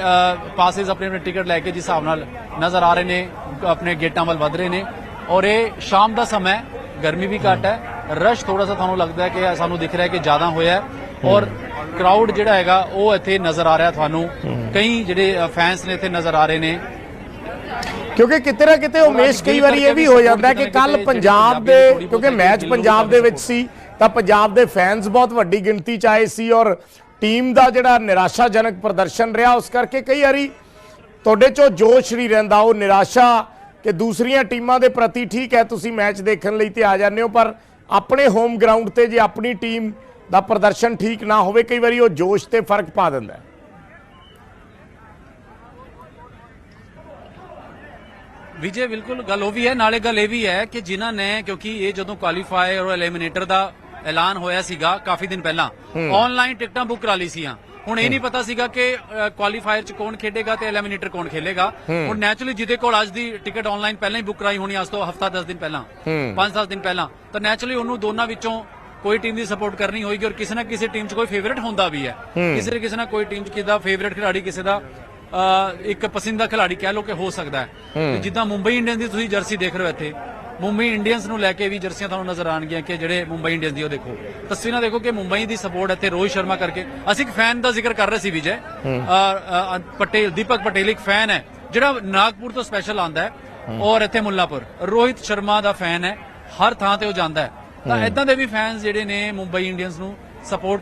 ਪਾਸਿਸ ਆਪਣੇ ਆਪਣੇ ਟਿਕਟ ਲੈ ਕੇ ਜਿਸ ਹਿਸਾਬ ਨਾਲ ਨਜ਼ਰ ਆ ਰਹੇ ਨੇ, ਆਪਣੇ ਗੇਟਾਂ ਵੱਲ ਵਧ ਰਹੇ ਨੇ। ਔਰ ਇਹ ਸ਼ਾਮ ਦਾ ਸਮਾਂ ਗਰਮੀ ਵੀ ਘੱਟ ਹੈ। ਰਸ਼ ਥੋੜਾ ਸਾ ਤੁਹਾਨੂੰ ਲੱਗਦਾ ਹੈ ਕਿ ਸਾਨੂੰ ਦਿਖ ਰਿਹਾ ਹੈ ਕਿ ਜ਼ਿਆਦਾ ਹੋਇਆ ਔਰ ਕਰਾਊਡ ਜਿਹੜਾ ਹੈਗਾ, ਉਹ ਇੱਥੇ ਨਜ਼ਰ ਆ ਰਿਹਾ ਤੁਹਾਨੂੰ। ਕਈ ਜਿਹੜੇ ਫੈਨਸ ਨੇ ਇੱਥੇ ਨਜ਼ਰ ਆ ਰਹੇ ਨੇ। ਕਿਉਂਕਿ ਕਿਤੇ ਨਾ ਕਿਤੇ ਉਮੇਸ਼ ਕਈ ਵਾਰੀ ਇਹ ਵੀ ਹੋ ਜਾਂਦਾ ਕਿ ਕੱਲ ਪੰਜਾਬ ਦੇ, ਕਿਉਂਕਿ ਮੈਚ ਪੰਜਾਬ ਦੇ ਵਿੱਚ ਸੀ, ਤਾਂ ਪੰਜਾਬ ਦੇ ਫੈਨਸ ਬਹੁਤ ਵੱਡੀ ਗਿਣਤੀ ਚ ਆਏ ਸੀ ਔਰ ਟੀਮ ਦਾ ਜਿਹੜਾ ਨਿਰਾਸ਼ਾਜਨਕ ਪ੍ਰਦਰਸ਼ਨ ਰਿਹਾ, ਉਸ ਕਰਕੇ ਕਈ ਵਾਰੀ ਤੁਹਾਡੇ ਚੋਂ ਜੋਸ਼ ਨਹੀਂ ਰਹਿੰਦਾ, ਉਹ ਨਿਰਾਸ਼ਾ ਕਿ ਦੂਸਰੀਆਂ ਟੀਮਾਂ ਦੇ ਪ੍ਰਤੀ ਠੀਕ ਹੈ, ਤੁਸੀਂ ਮੈਚ ਦੇਖਣ ਲਈ ਤੇ ਆ ਜਾਂਦੇ ਹੋ, ਪਰ ਆਪਣੇ ਹੋਮ ਗਰਾਊਂਡ ਤੇ ਜੇ ਆਪਣੀ ਟੀਮ ਦਾ ਪ੍ਰਦਰਸ਼ਨ ਠੀਕ ਨਾ ਹੋਵੇ, ਕਈ ਵਾਰੀ ਉਹ ਜੋਸ਼ ਤੇ ਫ਼ਰਕ ਪਾ ਦਿੰਦਾ ਹੈ। ਵਿਜੇ, ਬਿਲਕੁਲ ਗੱਲ ਉਹ ਵੀ ਹੈ, ਨਾਲੇ ਗੱਲ ਇਹ ਵੀ ਹੈ ਕਿ ਜਿਨ੍ਹਾਂ ਨੇ, ਕਿਉਂਕਿ ਇਹ ਜਦੋਂ ਕੁਆਲੀਫਾਇਰ ਔਰ ਐਲੀਮੀਨੇਟਰ ਦਾ ਐਲਾਨ ਹੋਇਆ ਸੀਗਾ ਕਾਫੀ ਦਿਨ ਪਹਿਲਾਂ। ਆਨਲਾਈਨ ਟਿਕਟਾਂ ਬੁੱਕ ਕਰਾ ਲਈ ਸੀਆਂ ਹੁਣ ਇਹ ਨਹੀਂ ਪਤਾ ਸੀਗਾ ਕਿ ਕੁਆਲੀਫਾਇਰ ਚ ਕੌਣ ਖੇਡੇਗਾ ਤੇ ਐਲੀਮੀਨੇਟਰ ਕੌਣ ਖੇਲੇਗਾ। ਹੁਣ ਨੈਚੁਰਲੀ ਜਿਹਦੇ ਕੋਲ ਅੱਜ ਦੀ ਟਿਕਟ ਆਨਲਾਈਨ ਪਹਿਲਾਂ ਹੀ ਬੁੱਕ ਕਰਾਈ ਹੋਣੀ ਅੱਜ ਤੋਂ ਹਫਤਾ 10 ਦਿਨ ਪਹਿਲਾਂ। ਹੂੰ। 5-10 ਦਿਨ ਪਹਿਲਾਂ। ਤਾਂ ਨੈਚੁਰਲੀ ਉਹਨੂੰ ਦੋਨਾਂ ਵਿੱਚੋਂ ਕੋਈ ਟੀਮ ਦੀ ਸਪੋਰਟ ਕਰਨੀ ਹੋਏਗੀ ਔਰ ਕਿਸੇ ਨਾ ਕਿਸੇ ਟੀਮ 'ਚ ਕੋਈ ਫੇਵਰਿਟ ਹੁੰਦਾ ਵੀ ਹੈ। ਕਿਸੇ ਨਾ ਕਿਸੇ ਨਾ ਕੋਈ ਟੀਮ 'ਚ ਕਿਦਾ ਫੇਵਰਿਟ ਖਿਡਾਰੀ ਕਿਸੇ ਦਾ ਇੱਕ ਪਸੰਦੀਦਾ ਖਿਡਾਰੀ ਕਹਿ ਲਓ ਕਿ ਹੋ ਸਕਦਾ ਹੈ। ਜਿੱਦਾਂ ਮੁੰਬਈ ਇੰਡੀਅਨਸ ਦੀ ਤੁਸੀਂ ਜਰਸੀ ਦੇਖ ਰਹੇ ਹੋ ਇੱਥੇ ਮੁੰਬਈ ਇੰਡੀਅਨਸ ਨੂੰ ਲੈ ਕੇ ਵੀ ਜਰਸੀਆਂ ਤੁਹਾਨੂੰ ਨਜ਼ਰ ਆਣਗੀਆਂ ਕਿ ਜਿਹੜੇ ਮੁੰਬਈ ਇੰਡੀਅਨਸ ਦੀ ਉਹ ਦੇਖੋ। ਤਸਵੀਰਾਂ ਦੇਖੋ ਕਿ ਮੁੰਬਈ ਦੀ ਸਪੋਰਟ ਇੱਥੇ ਰੋਹਿਤ ਸ਼ਰਮਾ ਕਰਕੇ। ਅਸੀਂ ਇੱਕ ਫੈਨ ਦਾ ਜ਼ਿਕਰ ਕਰ ਰਹੇ ਸੀ ਵਿਜੇ। ਪਟੇਲ ਦੀਪਕ ਪਟੇਲ ਇੱਕ ਫੈਨ ਹੈ ਜਿਹੜਾ ਨਾਗਪੁਰ ਤੋਂ ਸਪੈਸ਼ਲ ਆਂਦਾ ਹੈ ਔਰ ਇੱਥੇ ਮੁੱਲਾਪੁਰ। ਰੋਹਿਤ ਸ਼ਰਮਾ ਦਾ ਫੈਨ ਹੈ ਹਰ ਥਾਂ ਤੇ ਉਹ ਜਾਂਦਾ ਹੈ। ਤਾਂ ਇਦਾਂ ਦੇ ਵੀ ਫੈਨਸ ਜਿਹੜੇ ਨੇ ਮੁੰਬਈ ਇੰਡੀਅਨਸ ਨੂੰ ਸਪੋਰਟ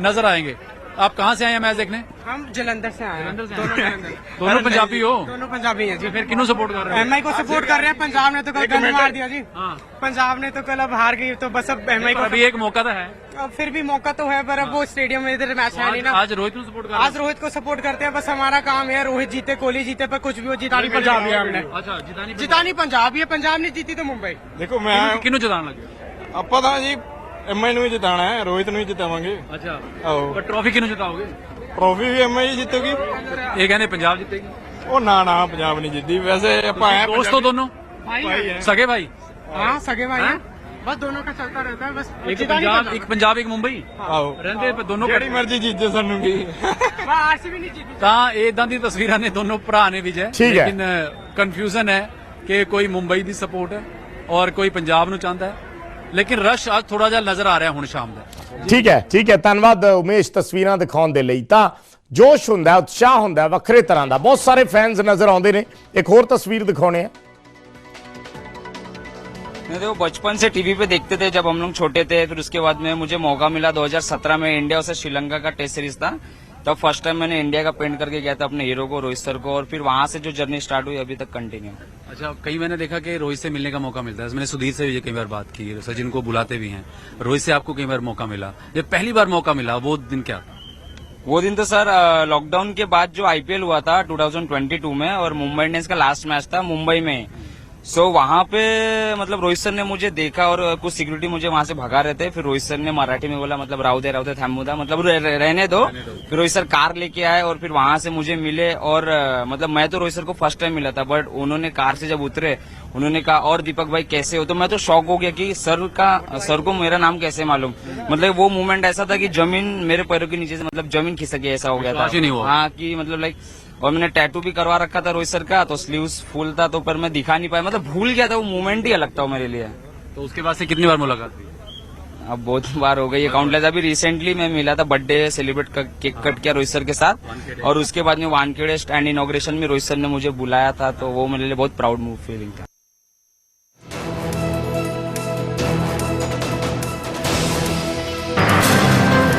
ਨਜ਼ਰ ਆਏਗੇ। आप कहाँ से आए हैं मैच देखने हम जलंधर से आए हैं जलंधर से दोनों आए हैं। जलंधर दोनों पंजाबी हो दोनों पंजाबी हैं जी फिर किन्हों सपोर्ट कर रहे हो एमआई को सपोर्ट कर रहे हैं पंजाब ने तो कल एक गन मिनट। मार दिया जी हाँ। पंजाब ने तो कल अब हार गई तो बस अब एमआई को अभी एक मौका तो है अब फिर भी मौका तो है पर अब वो स्टेडियम में इधर मैच है आज, नहीं ना आज रोहित को सपोर्ट कर रहे आज रोहित को सपोर्ट करते हैं बस हमारा काम है रोहित जीते कोहली जीते पर कुछ भी हो जितानी हो पंजाब है हमने अच्छा जितानी जितानी पंजाब ही है पंजाब ने जीती तो मुंबई ਦੇਖੋ ਮੈਂ ਕਿਹਨੂੰ ਜਿਤਾਉਣ ਲੱਗੇ ਆਪਾਂ ਤਾਂ ਜੀ ਐਮਆਈ ਨੂੰ ਹੀ ਜਿਤਾਣਾ ਹੈ ਰੋਹਿਤ ਨੂੰ ਹੀ ਜਿਤਾਵਾਂਗੇ ਅੱਛਾ ਆਹੋ ਪਰ ਟਰੋਫੀ ਕਿਹਨੂੰ ਜਿਤਾਓਗੇ ਟਰੋਫੀ ਵੀ ਐਮਆਈ ਜਿੱਤੂਗੀ ਇਹ ਕਹਿੰਦੇ ਪੰਜਾਬ ਜਿੱਤੇਗੀ ਉਹ ਨਾ ਨਾ ਪੰਜਾਬ ਨਹੀਂ ਜਿੱਤੀ ਵੈਸੇ ਆਪਾਂ ਐ ਦੋਸਤ ਹੋ ਦੋਨੋਂ भाई भाई हैं। सगे भाई हाँ सगे भाई हाँ? हैं बस दोनों का चलता रहता है बस एक जितानी पंजाब पंजाब। एक पंजाब एक मुंबई ਆਹੋ ਰਹਿੰਦੇ ਪਰ ਦੋਨੋਂ ਜਿਹੜੀ ਮਰਜ਼ੀ ਜਿੱਤੇ ਸਾਨੂੰ ਕੀ वहाँ आरसीबी नहीं जीती ਤਾਂ ਇਹ ਇਦਾਂ ਦੀ ਤਸਵੀਰਾਂ ਨੇ ਦੋਨੋਂ ਭਰਾ ਨੇ ਵਿਜੇ ਠੀਕ ਹੈ। ਲੇਕਿਨ ਕਨਫਿਊਜ਼ਨ ਹੈ ਕਿ ਕੋਈ ਮੁੰਬਈ ਦੀ ਸਪੋਰਟ ਹੈ ਔਰ ਕੋਈ ਪੰਜਾਬ ਨੂੰ ਚਾਹੁੰਦਾ ਹੈ ਲੇਕਿਨ ਰਸ਼ ਅੱਜ ਥੋੜਾ ਜਿਹਾ ਨਜ਼ਰ ਆ ਰਿਹਾ ਹੁਣ ਸ਼ਾਮ ਦਾ ਠੀਕ ਹੈ ਠੀਕ ਹੈ ਧੰਨਵਾਦ ਉਮੇਸ਼ ਤਸਵੀਰਾਂ ਦਿਖਾਉਣ ਦੇ ਲਈ ਤਾਂ ਜੋਸ਼ ਹੁੰਦਾ ਹੈ, ਉਤਸ਼ਾਹ ਹੁੰਦਾ ਹੈ, ਵੱਖਰੇ ਤਰ੍ਹਾਂ ਦਾ ਬਹੁਤ ਸਾਰੇ ਫੈਨਸ ਨਜ਼ਰ ਆਉਂਦੇ ਨੇ ਇੱਕ ਹੋਰ ਤਸਵੀਰ ਦਿਖਾਉਣੇ ਆ मैं देखो बचपन से टीवी पे देखते थे जब हम लोग छोटे थे फिर उसके बाद में मुझे मौका मिला 2017 में इंडिया से श्रीलंका का टेस्ट सीरीज था तब फ़र्स्ट टाइम मैंने इंडिया का पेंट करके गया था अपने हीरो को रोहित सर को और फिर वहाँ से जो जर्नी स्टार्ट हुई अभी तक कंटिन्यू अच्छा कई मैंने देखा कि रोहित से मिलने का मौका मिलता है। मैंने सुधीर से भी कई बार बात की सचिन को बुलाते भी हैं। रोहित से आपको कई बार मौका मिला? ये पहली बार मौका मिला वो दिन क्या? वो दिन तो सर लॉकडाउन के बाद जो आईपीएल हुआ था 2022 में और मुंबई इंडियंस का लास्ट मैच था मुंबई में। सो so, वहाँ पे मतलब रोहित सर ने मुझे देखा और कुछ सिक्योरिटी मुझे वहाँ से भगा रहे थे। फिर रोहित सर ने मराठी में बोला मतलब राव दे राव दे मतलब रह- रह- रहने दो। फिर रोहित सर कार लेके आए और फिर वहाँ से मुझे मिले और मतलब मैं तो रोहित सर को फ़र्स्ट टाइम मिला था बट उन्होंने कार से जब उतरे उन्होंने कहा और दीपक भाई कैसे हो? तो मैं तो शौक हो गया कि सर का सर को मेरा नाम कैसे मालूम? मतलब वो मूवमेंट ऐसा था कि ज़मीन मेरे पैरों के नीचे से मतलब ज़मीन खिसक गई ऐसा हो गया था। हाँ कि मतलब लाइक और मैंने टैटू भी करवा रखा था रोहित सर का तो स्लीव फुल था तो पर मैं दिखा नहीं पाया। मतलब भूल गया था वो मोमेंट ही अलग था मेरे लिए। तो उसके बाद से कितनी बार मुलाकात हुई? अब बहुत बार हो गई ये काउंटलेस अभी रिसेंटली मैं मिला था बर्थडे सेलिब्रेट कर, केक कट किया रोहित सर के साथ। और उसके बाद में वानखेड़े स्टैंड इनोग्रेशन में रोहित सर ने मुझे बुलाया था तो वो मेरे लिए बहुत प्राउड मूव फीलिंग था।